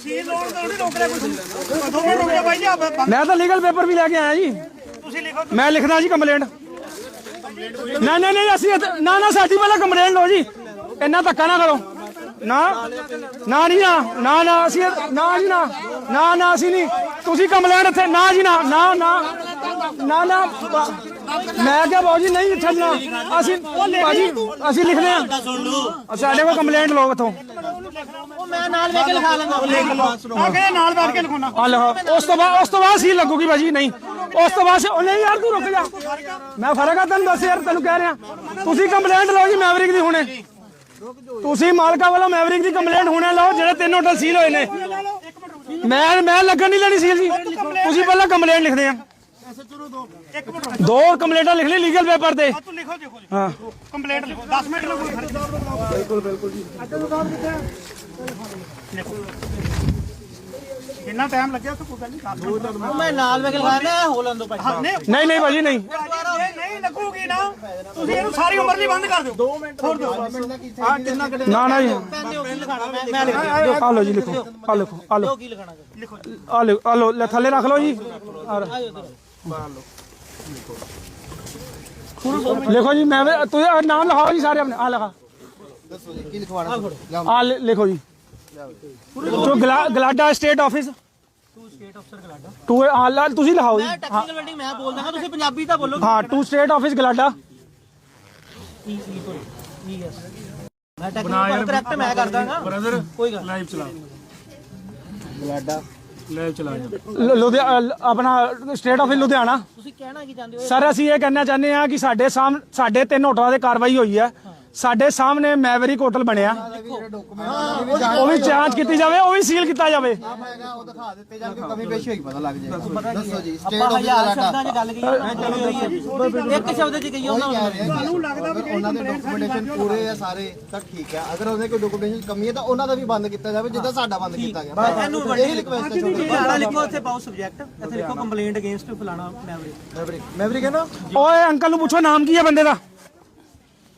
ਸੀਲ ਲੋੜ ਤੋਂ ਨਹੀਂ ਰੋਕ ਰਿਹਾ ਕੋਈ ਦੋ ਮਿੰਟ ਰੁਕ ਜਾ ਬਾਈ ਜੀ ਮੈਂ ਤਾਂ ਲੀਗਲ ਪੇਪਰ ਵੀ ਲੈ ਕੇ ਆਇਆ ਜੀ। ਤੁਸੀਂ ਲਿਖੋ ਮੈਂ ਲਿਖਦਾ ਜੀ ਕੰਪਲੇਂਟ। ਨਾ ਨਾ ਨਹੀਂ ਅਸੀਂ ਨਾ ਨਾ ਸਾਡੀ ਪਹਿਲਾਂ ਕੰਪਲੇਂਟ ਲਓ ਜੀ। ਇੰਨਾ ਧੱਕਾ ਨਾ ਕਰੋ। ਨਾ ਨਾ ਨਹੀਂ ਨਾ ਨਾ ਨਾ ਅਸੀਂ ਨਾ ਜੀ ਨਾ ਨਾ ਨਾ ਅਸੀਂ ਨਹੀਂ। ਤੁਸੀਂ ਕੰਪਲੇਂਟ ਇੱਥੇ ਨਾ ਜੀ ਨਾ ਨਾ ਨਾ ਨਾ ਨਾ ਮੈਂ ਕਿਹਾ ਬਾਊ ਜੀ ਨਹੀਂ ਛੱਡਣਾ ਅਸੀਂ ਭਾਜੀ ਅਸੀਂ ਲਿਖਦੇ ਆ ਸਾਡੇ ਕੋਲ ਕੰਪਲੇਂਟ ਲਓ ਇਥੋਂ। ਮੈਂ ਨਾਲ ਵੇਖ ਕੇ ਲਿਖਾ ਲੈਂਦਾ। ਆ ਕਹਿੰਦੇ ਨਾਲ ਬੈਠ ਕੇ ਲਿਖਾਉਣਾ। ਆ ਲਓ ਉਸ ਤੋਂ ਬਾਅਦ ਉਸ ਤੋਂ ਬਾਅਦ ਸੀ ਲੱਗੂਗੀ ਭਾਜੀ ਨਹੀਂ। ਉਸ ਤੋਂ ਬਾਅਦ ਉਹ ਨਹੀਂ ਯਾਰ ਤੂੰ ਰੁਕ ਜਾ। ਮੈਂ ਫ਼ਰਕ ਆ ਤੈਨੂੰ ਦੱਸ ਯਾਰ ਤੈਨੂੰ ਕਹਿ ਰਿਹਾ। ਤੁਸੀਂ ਕੰਪਲੇਂਟ ਲਓ ਜੀ ਮੈਵਰਿਕ ਦੀ ਹੁਣੇ। ਤੁਸੀਂ ਮਾਲਕਾ ਵੱਲੋਂ ਮੈਵਰਿਕ ਦੀ ਕੰਪਲੇਂਟ ਹੁਣੇ ਲਓ ਜਿਹੜੇ ਤਿੰਨ ਹੋਟਲ ਸੀਲ ਹੋਏ ਨੇ। ਮੈਂ ਮੈਂ ਲੱਗਣ ਨਹੀਂ ਲੈਣੀ ਸੀਲ ਜੀ। ਤੁਸੀਂ ਪਹਿਲਾਂ ਕੰਪਲੇਂਟ ਲਿਖਦੇ ਆ। ਇੱਕ ਮਿੰਟ ਦੋ ਕੰਪਲੇਂਟਾਂ ਲਿਖ ਲਈ ਲੀਗਲ ਪੇਪਰ ਤੇ। ਤੂੰ ਲਿਖੋ ਦੇਖੋ ਜੀ। ਹਾਂ। ਕੰਪਲੇਂਟ ਲਿਖੋ। 10 ਮਿੰਟ ਲੱਗੋ ਬਿਲਕੁਲ ਬਿਲਕੁਲ ਜੀ। ਅੱਡੇ ਤੋਂ ਸਾਹਿਬ ਕਿੱਥੇ ਕਿੰਨਾ ਟਾਈਮ ਲੱਗਿਆ ਤਾਂ ਕੋਈ ਗੱਲ ਨਹੀਂ ਮੈਂ ਨਾਲ ਵੇ ਕੇ ਲਗਾ ਲਿਆ ਹੋ ਲੰਦੋ ਭਾਈ। ਨਹੀਂ ਨਹੀਂ ਭਾਜੀ ਨਹੀਂ। ਨਹੀਂ ਲੱਗੂਗੀ ਨਾ। ਤੁਸੀਂ ਇਹਨੂੰ ਸਾਰੀ ਉਮਰ ਲਈ ਬੰਦ ਕਰ ਦਿਓ। 2 ਮਿੰਟ ਹੋਰ ਦਿਓ। ਹਾਂ ਕਿੰਨਾ ਕਿੰਨਾ ਨਾ ਨਾ ਜੀ। ਕੀ ਲਿਖਾਣਾ ਮੈਂ ਮੈਂ ਲਿਖ ਆ ਲਓ ਜੀ ਲਿਖੋ ਆ ਲਿਖੋ ਆ ਲਓ। ਕੀ ਲਿਖਾਣਾ ਆ ਲਓ ਆ ਲਓ ਲੈ ਥੱਲੇ ਰੱਖ ਲਓ ਜੀ। ਔਰ ਲਿਖੋ ਜੀ ਮੈਂ ਵੀ- ਤੁਸੀਂ ਆਹ ਨਾਮ ਲਿਖਾਓ ਜੀ ਸਾਰੇ ਆਪਣੇ। ਆ ਲਿਖਾ। ਦੱਸੋ ਜੀ ਕੀ ਲਿਖਵਾਣਾ ਆ ਲਿ- ਲਿਖੋ ਜੀ। ਗਲਾ- ਗਲਾਡਾ ਸਟੇਟ ਆਫਿਸ ਤੂੰ ਸਟੇਟ ਅਫਸਰ ਗਲਾਡਾ। ਟੂ ਆ ਲਾ ਤੁਸੀਂ ਲਿਖਾਓ ਜੀ। ਮੈਂ ਟੈਕਨੀਕਲ ਬਿਲਡਿੰਗ ਮੈਂ ਬੋਲ ਦਾਂਗਾ ਤੁਸੀਂ ਪੰਜਾਬੀ ਤਾਂ ਬੋਲੋ। ਹਾਂ ਟੂ ਸਟੇਟ ਆਫਿਸ ਗਲਾਡਾ। ਈ ਈ ਤੋਂ ਈ ਯੈਸ ਮੈਂ ਟੈਕਨੀਕਲ ਕਰੈਕਟ ਮੈਂ ਕਰ ਦਾਂਗਾ ਬ੍ਰਦਰ ਕੋਈ ਗੱਲ ਲਾਈਵ ਚਲਾ। ਬਲਾਡਾ ਲਾਈਵ ਚਲਾ ਲ- ਲੁਧਿਆ- ਅ, ਆਪਣਾ ਸਟੇਟ ਆਫਿਸ ਲੁਧਿਆਣਾ। ਤੁਸੀਂ ਕਹਿਣਾ ਕੀ ਚਾਹੁੰਦੇ ਹੋ? ਸਰ ਅਸੀਂ ਇਹ ਕਹਿਣਾ ਚਾਹੁੰਦੇ ਹਾਂ ਕਿ ਸਾਡੇ ਸਾਹਮ ਸਾਡੇ ਤਿੰਨ ਹੋਟਲਾਂ ਤੇ ਕਾਰਵਾਈ ਹੋਈ ਹੈ। ਸਾਡੇ ਸਾਹਮਣੇ ਮੈਵਰਿਕ ਹੋਟਲ ਬਣਿਆ। ਉਹ ਵੀ ਜਾਂਚ ਕੀਤੀ ਜਾਵੇ ਉਹ ਵੀ ਸੀਲ ਕੀਤਾ ਜਾਵੇ। ਉਹ ਦਿਖਾ ਦਿੱਤੇ ਜਾਣ ਕੇ ਕਮੀ ਪੇਸ਼ੀ ਹੋਈ ਪਤਾ ਲੱਗ ਜਾਏ ਦੱਸੋ ਜੀ ਸਟੇਟ ਬਲਾਡਾ ਸ਼ਬਦਾਂ 'ਚ ਗੱਲ ਕਹੀ ਇੱਕ ਸ਼ਬਦ 'ਚ ਕਹੀ ਉਹਨਾਂ ਨੂੰ ਤੁਹਾਨੂੰ ਲੱਗਦਾ ਵੀ ਉਹਨਾਂ ਦੇ ਡਾਕੂਮੈਂਟੇਸ਼ਨ ਪੂਰੇ ਆ ਸਾਰੇ ਤਾਂ ਠੀਕ ਹੈ ਅਗਰ ਉਹਦੇ ਕੋਈ ਡਾਕੂਮੈਂਟੇਸ਼ਨ ਕਮੀ ਹੈ ਤਾਂ ਉਹਨਾਂ ਦਾ ਵੀ ਬੰਦ ਕੀਤਾ ਜਾਵੇ ਜਿੱਦਾਂ ਸਾਡਾ ਬੰਦ ਕੀਤਾ ਗਿਆ। ਇਹਨੂੰ ਵੱਡੀ ਰਿਕੁਐਸਟ ਹੈ ਆੜਾ ਲਿਖੋ ਇੱਥੇ ਪਾਓ ਸਬਜੈਕਟ ਇੱਥੇ ਲਿਖੋ ਕੰਪਲੇਂਟ ਅਗੇਂਸਟ ਫਲਾਣਾ ਮੈਵਰਿਕ। ਮੈਵਰਿਕ। ਮੈਵਰਿਕ ਹੈ ਨਾ? ਓਏ ਅੰਕਲ ਨੂੰ ਪੁੱਛੋ ਨਾਮ ਕੀ ਹੈ ਬੰਦੇ ਦਾ?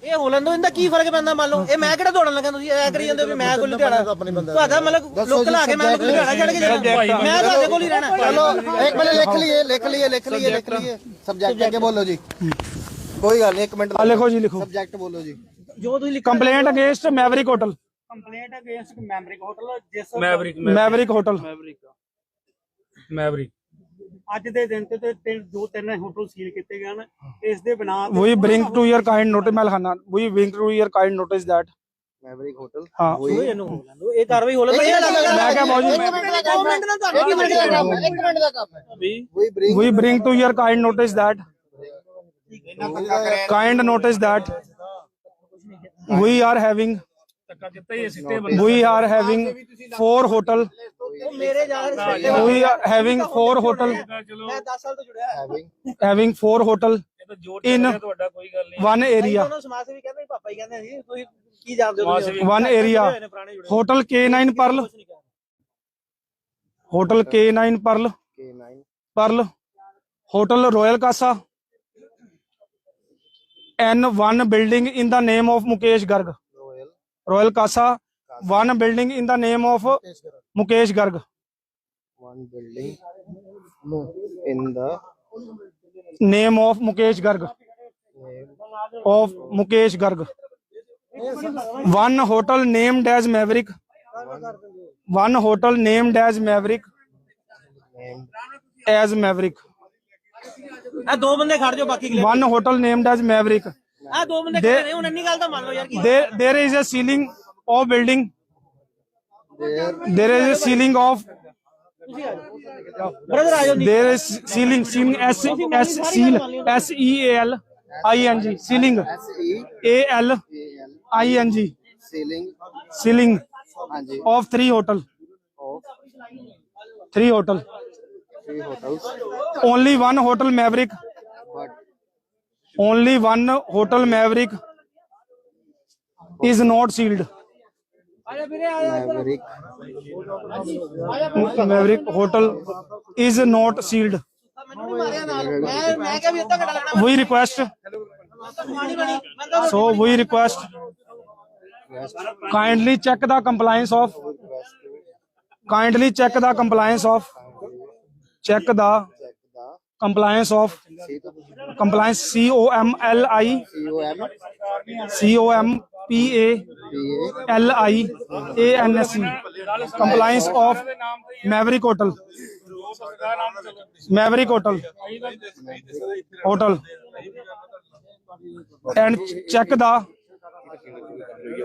ਇਹ ਹੋਲਣ ਤੋਂ ਇਹਦਾ ਕੀ ਫ਼ਰਕ ਪੈਂਦਾ ਮੰਨ ਲਓ? ਇਹ ਮੈਂ ਕਿਹੜਾ ਦੌੜਨ ਲੱਗਾ ਤੁਸੀਂ? ਐ ਕਰੀ ਜਾਂਦੇ ਹੋ ਵੀ ਮੈਂ ਕੋਈ ਲੁਧਿਆਣਾ ਤੁਹਾਡਾ ਮਤਲਬ ਲੋਕਲ ਆ ਕੇ ਮੈਂ ਲੁਧਿਆਣਾ ਛੱਡ ਕੇ ਜਾਣਾ। ਮੈਂ ਤੁਹਾਡੇ ਕੋਲ ਹੀ ਰਹਿਣਾ। ਚਲੋ ਇੱਕ ਮਿੰਟ ਲਿਖ ਲਈਏ ਲਿਖ ਲਈਏ ਲਿਖ ਲਈਏ ਲਿਖ ਲਈਏ ਸਬਜੈਕਟ ਅੱਗੇ ਬੋਲੋ ਜੀ। ਕੋਈ ਗੱਲ ਨਹੀਂ ਇੱਕ ਮਿੰਟ ਆ ਲਿਖੋ ਜੀ ਲਿਖੋ। ਸਬਜੈਕਟ ਬੋਲੋ ਜੀ। ਜੋ ਤੁਸੀਂ complaint against Maverick hotel. Complaint against Maverick hotel ਜਿਸ Maverick. Maverick hotel. Maverick. Maverick. ਅੱਜ ਦੇ ਦਿਨ ਤੇ ਤੇ ਤਿੰਨ ਦੋ ਤਿੰਨ ਹੋਟਲ ਸੀਲ ਕੀਤੇ ਗਏ ਹਨ ਇਸ ਦੇ ਬਿਨਾਂ we bring to your kind notice ਮੈਂ ਲਿਖਾਨਾ we bring to your kind notice that Maverick hotel ਹਾਂ ਇਹ ਕਾਰਵਾਈ ਹੋ ਦਿਓ। ਮੈਂ ਕਿਹਾ ਬਾਊ ਜੀ ਮੈਂ- ਦੋ ਮਿੰਟ ਨਾਲ ਤੁਹਾਡੇ ਇੱਕ ਮਿੰਟ ਦਾ ਕੰਮ ਹੈ ਇੱਕ ਮਿੰਟ ਦਾ ਕੰਮ ਹੈ we bring to your kind notice that kind notice that we are having ਧੱਕਾ ਹੀ ਸਿੱਟੇ we are having four hotel ਉਹ ਮੇਰੇ ਜਾ ਰਹੇ we are having four hotel ਚਲੋ ਮੈਂ 10 ਸਾਲ ਤੋਂ ਜੁੜਿਆ ਹੈ ਹੈਵਿੰਗ having four hotel ਇਹ ਤਾਂ ਜੋਰ in ਚੱਲਿਆ ਤੁਹਾਡਾ ਕੋਈ ਗੱਲ ਨਹੀਂ one area ਉਹਨਾਂ ਸਮਾਜ ਸੇਵੀ ਕਹਿੰਦੇ ਪਾਪਾ ਹੀ ਕਹਿੰਦੇ ਸੀ ਤੁਸੀਂ ਕੀ ਜਾਣਦੇ ਹੋ ਸਮਾਜ ਤੁਸੀਂ? ਸੇਵੀ। one area ਹੋਏ ਨੇ ਪੁਰਾਣੇ ਜੁੜੇ hotel K9 Pearl ਕੁਛ ਨਹੀਂ ਕਹਿੰਦੇ hotel K9 Pearl K9 Pearl hotel Royal Casa N1 building in the name of Mukesh Garg royal royal casa one building انفیش گرگنگیش گرگیش گرگ one hotel name this Maverick one hotel name this Maverick دوڑی one hotel name this Maverick ਆ ਦੋ ਬੰਦੇ ਖੜੇ ਨੇ ਹੁਣ ਇੰਨੀ ਗੱਲ ਤਾਂ ਮੰਨ ਲਓ ਯਾਰ ਕੀ there there is a ceiling of building there is a ceiling of brother ਆ ਜਾਓ there is ceiling ceiling s s seal s e a l i n g ceiling E a l i n g ceiling ceiling ਹਾਂਜੀ of three hotel three hotel three hotels only one hotel maverick only one hotel maverick is not sealed Maverick maverick hotel is not sealed ਮੈਨੂੰ ਨਹੀਂ ਮਾਰਿਆ ਨਾਲ ਮੈਂ ਮੈਂ ਕਿਹਾ ਵੀ ਅੱਧਾ ਘੰਟਾ ਲੱਗਣਾ we request ਕਮਾਣੀ ਬਣੀ ਮੈਂ ਕਿਹਾ so we request kindly check the compliance of kindly check the compliance of check the compliance of compliance C O M L I C O M P A L I A N S compliance of Maverick hotel Maverick hotel hotel and check ਦਾ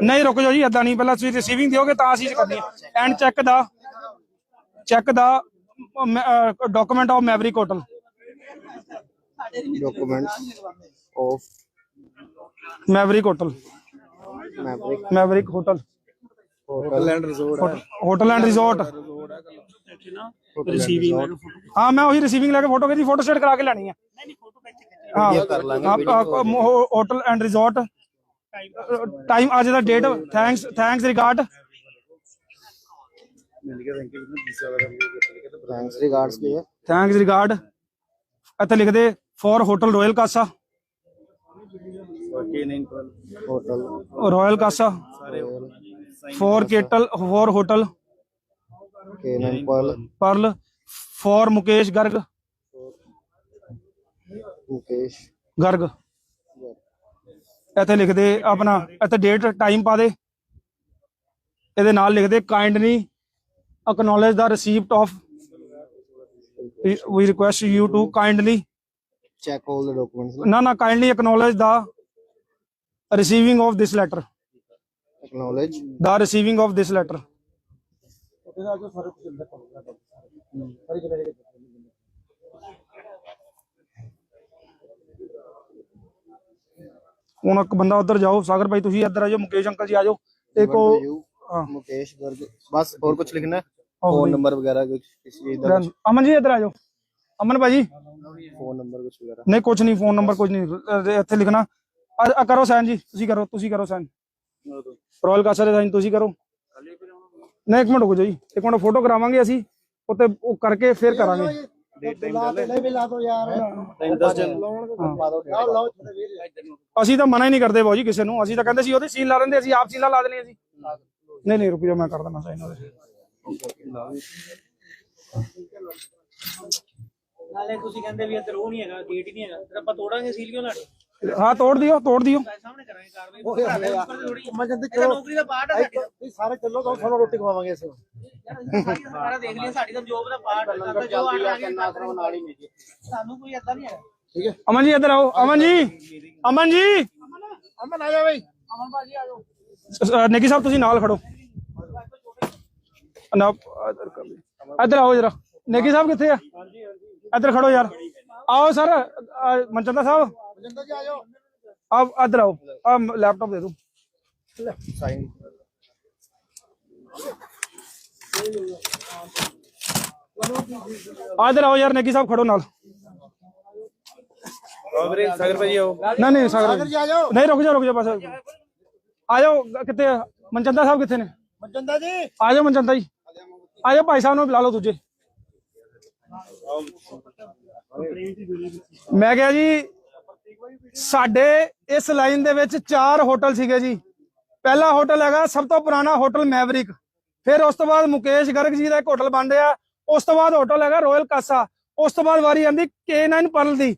ਨਹੀਂ ਰੁਕ ਜਾਓ ਜੀ ਇਦਾਂ ਨਹੀਂ ਪਹਿਲਾਂ ਤੁਸੀਂ ਰਿਸੀਵਿੰਗ ਦਿਓਗੇ ਤਾਂ ਅਸੀਂ ਕਰਨੀ ਐਂਡ ਚੈੱਕ ਦਾ check the document of Maverick hotel documents of Maverick hotel Maverick. Maverick hotel hotel and resort. Hotel and resort receiving ਹਾਂ ਮੈਂ ਉਹੀ ਰਿਸੀਵਿੰਗ ਲੈ ਕੇ ਫੋਟੋ ਖਿੱਚੀ ਫੋਟੋ ਸਟੇਟ ਕਰਾ ਕੇ ਲੈਣੀ ਹੈ ਹਾਂ ਕਰ ਲਾਂਗੇ ਆਪ ਹੋਟਲ ਐਂਡ ਰਿਜ਼ੋਰਟ ਟਾਈਮ ਅੱਜ ਦਾ date thanks thanks regard thanks regards ਕੀ ਹੈ ਥੈਂਕਸ ਰਿਗਾਰਡ ਇੱਥੇ for Hotel Royal Casa. 49 Hotel. Royal Casa. For Kettle, for Hotel K9 Pearl. Pearl. For Mukesh Garg. Mukesh. Garg ਇੱਥੇ ਲਿਖ ਦੇ ਆਪਣਾ ਇੱਥੇ ਡੇਟ ਟਾਈਮ ਪਾ ਦੇ ਇਹਦੇ ਨਾਲ ਲਿਖ ਦੇ kindly acknowledge the receipt of we request you to kindly check all the documents ਨਾ ਨਾ kindly acknowledge the receiving of this letter. Acknowledge the receiving of this letter. ਹੁਣ ਇੱਕ ਬੰਦਾ ਉਧਰ ਜਾਓ ਸਾਗਰ ਭਾਈ ਤੁਸੀਂ ਇੱਧਰ ਆ ਜਾਓ ਮੁਕੇਸ਼ ਅੰਕਲ ਜੀ ਆ ਜਾਓ ਉਹ ਹਾਂ। ਮੁਕੇਸ਼ ਗਰਗ ਬਸ ਹੋਰ ਕੁਝ ਲਿਖਣਾ? ਹੈ ਫੋਨ। ਨੰਬਰ ਵਗੈਰਾ ਕੁਝ ਕਿਸੇ ਚੀਜ਼ ਦਾ ਅਮਨ ਜੀ ਇੱਧਰ ਆ ਜਾਓ। ਅਮਨ ਭਾਜੀ? ਫੋਨ ਨੰਬਰ ਕੁਝ ਵਗੈਰਾ। ਨਹੀਂ ਕੁਝ ਨਹੀਂ ਫੋਨ ਨੰਬਰ ਕੁਝ ਨਹੀਂ। ਇੱਥੇ ਲਿਖਣਾ। ਆ- ਕਰੋ ਸਾਈਨ ਜੀ ਤੁਸੀਂ ਕਰੋ ਤੁਸੀਂ ਕਰੋ ਸਾਈਨ ਰੋਇਲ ਕਾਸਾ ਦੇ ਸਾਈਨ ਤੁਸੀਂ ਕਰੋ। ਨਹੀਂ ਇੱਕ ਮਿੰਟ ਰੁਕੋ ਜੀ। ਇੱਕ ਮਿੰਟ ਫੋਟੋ ਕਰਾਵਾਂਗੇ ਅਸੀਂ। ਉੱਤੇ ਉਹ ਕਰਕੇ ਫਿਰ ਕਰਾਂਗੇ। ਅਸੀਂ ਤਾਂ ਮਨਾ ਹੀ ਨਹੀਂ ਕਰਦੇ ਬਾਊ ਜੀ ਕਿਸੇ ਨੂੰ। ਅਸੀਂ ਤਾਂ ਕਹਿੰਦੇ ਸੀ ਉਹਦੇ ਸੀਲ ਲਾ ਦਿੰਦੇ ਅਸੀਂ ਆਪ ਸੀਲਾਂ ਲਾ ਦੇਣੀ ਅਸੀਂ ਨਹੀਂ ਨਹੀਂ ਰੁਕ ਜਾਓ ਮੈਂ ਕਰ ਦਿੰਦਾ ਸਾਈਨ ਉਹਦੇ। ਨਾਲੇ ਤੁਸੀਂ ਕਹਿੰਦੇ ਵੀ ਇੱਧਰ ਉਹ ਨਹੀਂ ਹੈਗਾ ਗੇਟ ਹੀ ਨਹੀਂ ਹੈਗਾ। ਫਿਰ ਆਪਾਂ ਤੋੜਾਂਗੇ ਸੀਲ ਕਿਉਂ ਲਾੜੇ? ਹਾਂ ਤੋੜ ਦਿਓ ਤੋੜ ਦਿਓ। ਸਾਹਮਣੇ ਕਰਾਂਗੇ ਕਾਰਵਾਈ ਨੌਕਰੀ ਦਾ ਪਾਰਟ ਹੈ ਸਾਡੀ ਸਾਰੇ ਚੱਲੋ ਤਾਂ ਸਾਨੂੰ ਰੋਟੀ ਖਵਾਵਾਂਗੇ ਅਸੀਂ ਸਾਰਾ ਦੇਖ ਲਿਆ ਸਾਡੀ ਤਾਂ ਜੋਬ ਦਾ ਪਾਰਟ ਹੈ ਸਾਡਾ ਜੋ ਆਣ ਲਾਗੇ ਨਾਲ ਹੀ ਨਹੀਂ ਸਾਨੂੰ ਕੋਈ ਏਦਾਂ ਨਹੀਂ ਹੈਗਾ ਅਮਨ ਜੀ ਇੱਧਰ ਆਓ। ਅਮਨ ਜੀ ਅਮਨ ਜੀ। ਅਮਨ ਆ ਜਾ ਬਈ। ਅਮਨ ਭਾਜੀ ਆ ਜਾਓ। ਨੇਕੀ ਸਾਹਿਬ ਤੁਸੀਂ ਨਾਲ ਖੜੋ। ਨਾ ਇੱਧਰ ਆਓ ਜਰਾ। ਨੇਕੀ ਸਾਹਿਬ ਕਿੱਥੇ ਆ? ਇੱਧਰ ਖੜੋ ਯਾਰ। ਆਓ ਸਰ ਮਨਚੰਦਾ ਸਾਹਿਬ। ਜਿੰਦਾ ਜੀ ਆ ਜਾਓ। ਆ ਇੱਧਰ ਆਓ। ਆ ਲੈਪਟਾਪ ਦੇ ਦਿਓ। ਸਾਈਨ ਆ ਇੱਧਰ ਆਓ ਯਾਰ ਨੇਕੀ ਸਾਹਿਬ ਖੜੋ ਨਾਲ। ਸਾਗਰ ਭਾਜੀ ਆਓ ਨਹੀਂ ਨਹੀਂ ਸਾਗਰ ਜੀ ਆ ਜਾਓ। ਨਹੀਂ ਰੁਕ ਜਾ ਰੁਕ ਜਾ ਬਸ। ਆ ਜਾਓ ਕਿੱਥੇ? ਮਨਚੰਦਾ ਸਾਹਿਬ ਕਿੱਥੇ ਨੇ? ਮਜੰਦਾ ਜੀ। ਆ ਜਾਓ ਮਨਚੰਦਾ ਜੀ। ਆ ਜਾਓ ਭਾਈ ਸਾਹਿਬ ਨੂੰ ਬੁਲਾ ਲਓ ਦੂਜੇ। ਮੈਂ ਕਿਹਾ ਜੀ, ਸਾਡੇ ਇਸ ਲਾਈਨ ਦੇ ਵਿੱਚ ਚਾਰ ਹੋਟਲ ਸੀਗੇ ਜੀ। ਪਹਿਲਾ ਹੋਟਲ ਹੈਗਾ ਸਭ ਤੋਂ ਪੁਰਾਣਾ ਹੋਟਲ ਮੈਵਰਿਕ। ਫਿਰ ਉਸ ਤੋਂ ਬਾਅਦ ਮੁਕੇਸ਼ ਗਰਗ ਜੀ ਦਾ ਇੱਕ ਹੋਟਲ ਬਣ ਰਿਹਾ। ਉਸ ਤੋਂ ਬਾਅਦ ਹੋਟਲ ਹੈਗਾ ਰਾਇਲ ਕਾਸਾ। ਉਸ ਤੋਂ ਬਾਅਦ ਵਾਰੀ ਆਂਦੀ K9 ਪਰਲ ਦੀ।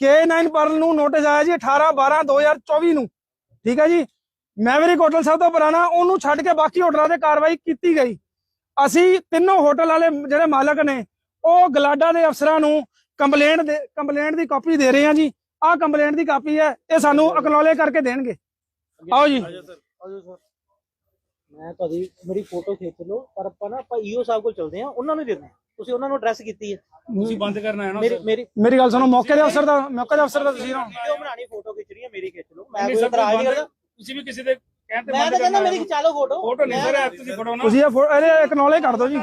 K9 ਪਰਲ ਨੂੰ ਨੋਟਿਸ ਆਇਆ ਜੀ 18 12 2024 ਨੂੰ। ਠੀਕ ਹੈ ਜੀ? ਮੈਵਰਿਕ ਹੋਟਲ ਸਭ ਤੋਂ ਪੁਰਾਣਾ, ਉਹਨੂੰ ਛੱਡ ਕੇ ਬਾਕੀ ਹੋਟਲਾਂ ਤੇ ਕਾਰਵਾਈ ਕੀਤੀ ਗਈ। ਅਸੀਂ ਤਿੰਨੋਂ ਹੋਟਲ ਵਾਲੇ ਜਿਹੜੇ ਮਾਲਕ ਨੇ ਉਹ ਗਲਾਡਾ ਦੇ ਅਫਸਰਾਂ ਨੂੰ ਕੰਪਲੇਂਟ ਦੇ ਕੰਪਲੇਂਟ ਦੀ ਕਾਪੀ ਦੇ ਰਹੇ ਹਾਂ ਜੀ। ਆਹ ਕੰਪਲੇਂਟ ਦੀ ਕਾਪੀ ਹੈ ਇਹ ਸਾਨੂੰ ਅਕਨੋਲੇ ਕਰਕੇ ਦੇਣਗੇ। ਆਓ ਜੀ। ਮੈਂ ਤੁਹਾਡੀ ਮੇਰੀ ਫੋਟੋ ਖਿੱਚ ਲਓ ਪਰ ਆਪਾਂ ਨਾ ਆਪਾਂ ਈਓ ਸਾਹਿਬ ਕੋਲ ਚਲਦੇ ਆ ਉਹਨਾਂ ਨੂੰ ਦੇਣਾ ਤੁਸੀਂ ਉਹਨਾਂ ਨੂੰ ਐਡਰੈਸ ਕੀਤੀ ਹੈ। ਤੁਸੀਂ ਬੰਦ ਕਰਨਾ ਹੈ ਨਾ ਮੇਰੀ ਮੇਰੀ ਮੇਰੀ ਗੱਲ ਸੁਣੋ ਮੌਕੇ ਦੇ ਅਫਸਰ ਦਾ ਮੌਕੇ ਦੇ ਅਫਸਰ ਦਾ ਤੁਸੀਂ ਨਾ ਵੀਡੀਓ ਬਣਾਣੀ ਫੋਟੋ ਖਿੱਚਣੀ ਹੈ ਮੇਰੀ ਖਿੱਚ ਲਓ। ਮੈਂ ਕੋਈ ਇਤਰਾਜ਼ ਨਹੀਂ ਕਰਦਾ। ਤੁਸੀਂ ਵੀ ਕਿਸੇ ਦੇ ਮੈਂ ਤਾਂ ਕਹਿੰਦਾ ਮੇਰੀ ਖਿਚਾ ਲਓ ਫੋਟੋ। ਫੋਟੋ ਨਹੀਂ ਸਰ ਐਪ ਤੁਸੀਂ ਫੜੋ ਨਾ। ਤੁਸੀਂ ਇਹ ਫੋ- ਇਹਦੇ ਅਕਨੋਲੇ ਕਰ ਦਿਓ ਜੀ।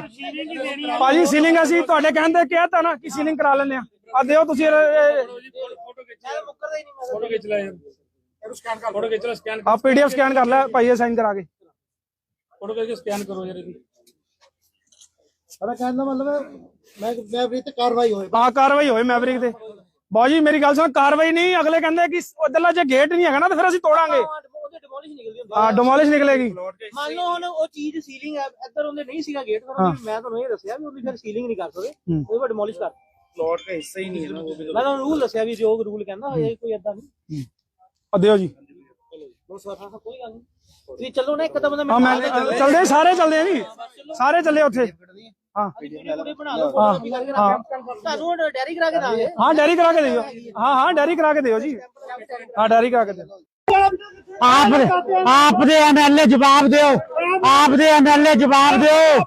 ਭਾਜੀ ਸੀਲਿੰਗ ਅਸੀਂ ਤੁਹਾਡੇ ਕਹਿਣ ਤੇ ਕਿਹਾ ਤਾਂ ਨਾ ਕਿ ਸੀਲਿੰਗ ਕਰਾ ਲੈਂਦੇ ਆ। ਆ ਦਿਓ ਤੁਸੀਂ ਇਹ- ਇਹ- ਫੋਟੋ ਖਿੱਚ ਮੈਂ ਮੁੱਕਰਦਾ ਹੀ ਨਹੀਂ ਮੈਂ ਫੋਟੋ ਖਿੱਚ ਲੈ ਯਾਰ ਇਹਨੂੰ ਸਕੈਨ ਕਰ ਫੋਟੋ ਖਿੱਚ ਲੈ ਸਕੈਨ ਆਹ ਪੀਡੀਐਫ ਸਕੈਨ ਕਰ ਲੈ ਭਾਈ ਇਹ ਸਾਈਨ ਕਰਾ ਕੇ। ਫੋਟੋ ਕਰਕੇ ਸਕੈਨ ਕਰੋ ਯਾਰ ਇਹਦੀ। ਸਾਡਾ ਕਹਿਣ ਦਾ ਮਤਲਬ ਹੈ, ਮੈਂ ਮੈਂ ਵੀ ਤੇ ਕਾਰਵਾਈ ਹੋਏ। ਆ ਕਾਰਵਾਈ ਹੋਏ ਮੈਵਰਿਕ ਤੇ। ਬਾਜੀ ਮੇਰੀ ਗੱਲ ਸੁਣ ਕਾਰਵਾਈ ਨਹੀਂ ਅਗਲੇ ਕਹਿੰਦੇ ਕਿ ਉਧਰਲਾ ਜੇ ਗੇਟ ਨਹੀਂ ਹੈਗਾ ਨਾ ਤਾਂ ਫਿਰ ਅਸੀਂ ਤੋੜਾਂਗੇ। ਡਿਮੋਲਿਸ਼ ਨਿਕਲਦੀ ਹੁੰਦੀ। ਆ ਡਿਮੋਲਿਸ਼ ਨਿਕਲੇਗੀ। ਮੰਨ ਲਓ ਹੁਣ ਉਹ ਚੀਜ਼ ਸੀਲਿੰਗ ਇੱਧਰ ਉਹਦੇ ਨਹੀਂ ਸੀਗਾ ਗੇਟ ਪਰ ਮੈਂ ਤੁਹਾਨੂੰ ਇਹ ਦੱਸਿਆ ਵੀ ਉਹਦੀ ਫਿਰ ਸੀਲਿੰਗ ਨਹੀਂ ਕਰ ਸਕਦੇ ਉਹਦੇ ਪਰ ਡਿਮੋਲਿਸ਼ ਕਰ। ਪਲਾਟ ਦਾ ਹਿੱਸਾ ਹੀ ਨਹੀਂ ਹੈ। ਨਾ ਉਹ ਵੀ ਮੈਂ ਤੁਹਾਨੂੰ ਰੂਲ ਦੱਸਿਆ ਵੀ ਜੋ ਰੂਲ ਕਹਿੰਦਾ ਇਹ ਕੋਈ ਏਦਾਂ ਨਹੀਂ। ਆ ਦਿਓ ਜੀ। ਬਸ ਕੋਈ ਗੱਲ ਨਹੀਂ। ਤੁਸੀਂ ਚੱਲੋ ਨਾ ਇੱਕ ਤਾਂ ਬੰਦਾ ਹਾਂ ਮੈਂ ਚੱਲਦੇ ਸਾਰੇ ਚੱਲਦੇ ਆ ਜੀ। ਸਾਰੇ ਚੱਲੇ ਉੱਥੇ। ਹਾਂ। ਵੀਡੀਓ ਬਣਾ ਲਓ ਫੋਟੋ ਵੀ ਕਰਕੇ ਹਾਂ। ਤੁਹਾਨੂੰ ਡੈਰੀ ਕਰਾ ਕੇ ਦਾਂਗੇ। ਹਾਂ ਡੈਰੀ ਕਰਾ ਕੇ ਦਿਓ। ਹਾਂ ਹਾਂ ਡੈਰੀ ਕਰਾ ਕੇ ਦਿਓ ਜੀ। ਹਾਂ ਡੈਰੀ ਕਰਾ ਕੇ ਦਿਓ। ਆਪ ਆਪ ਦੇ ਐਮਐਲਏ ਜਵਾਬ ਦਿਓ। ਆਪ ਦੇ ਐਮਐਲਏ ਜਵਾਬ ਦਿਓ।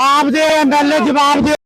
ਆਪ ਦੇ ਐਮਐਲਏ ਜਵਾਬ ਦਿਓ।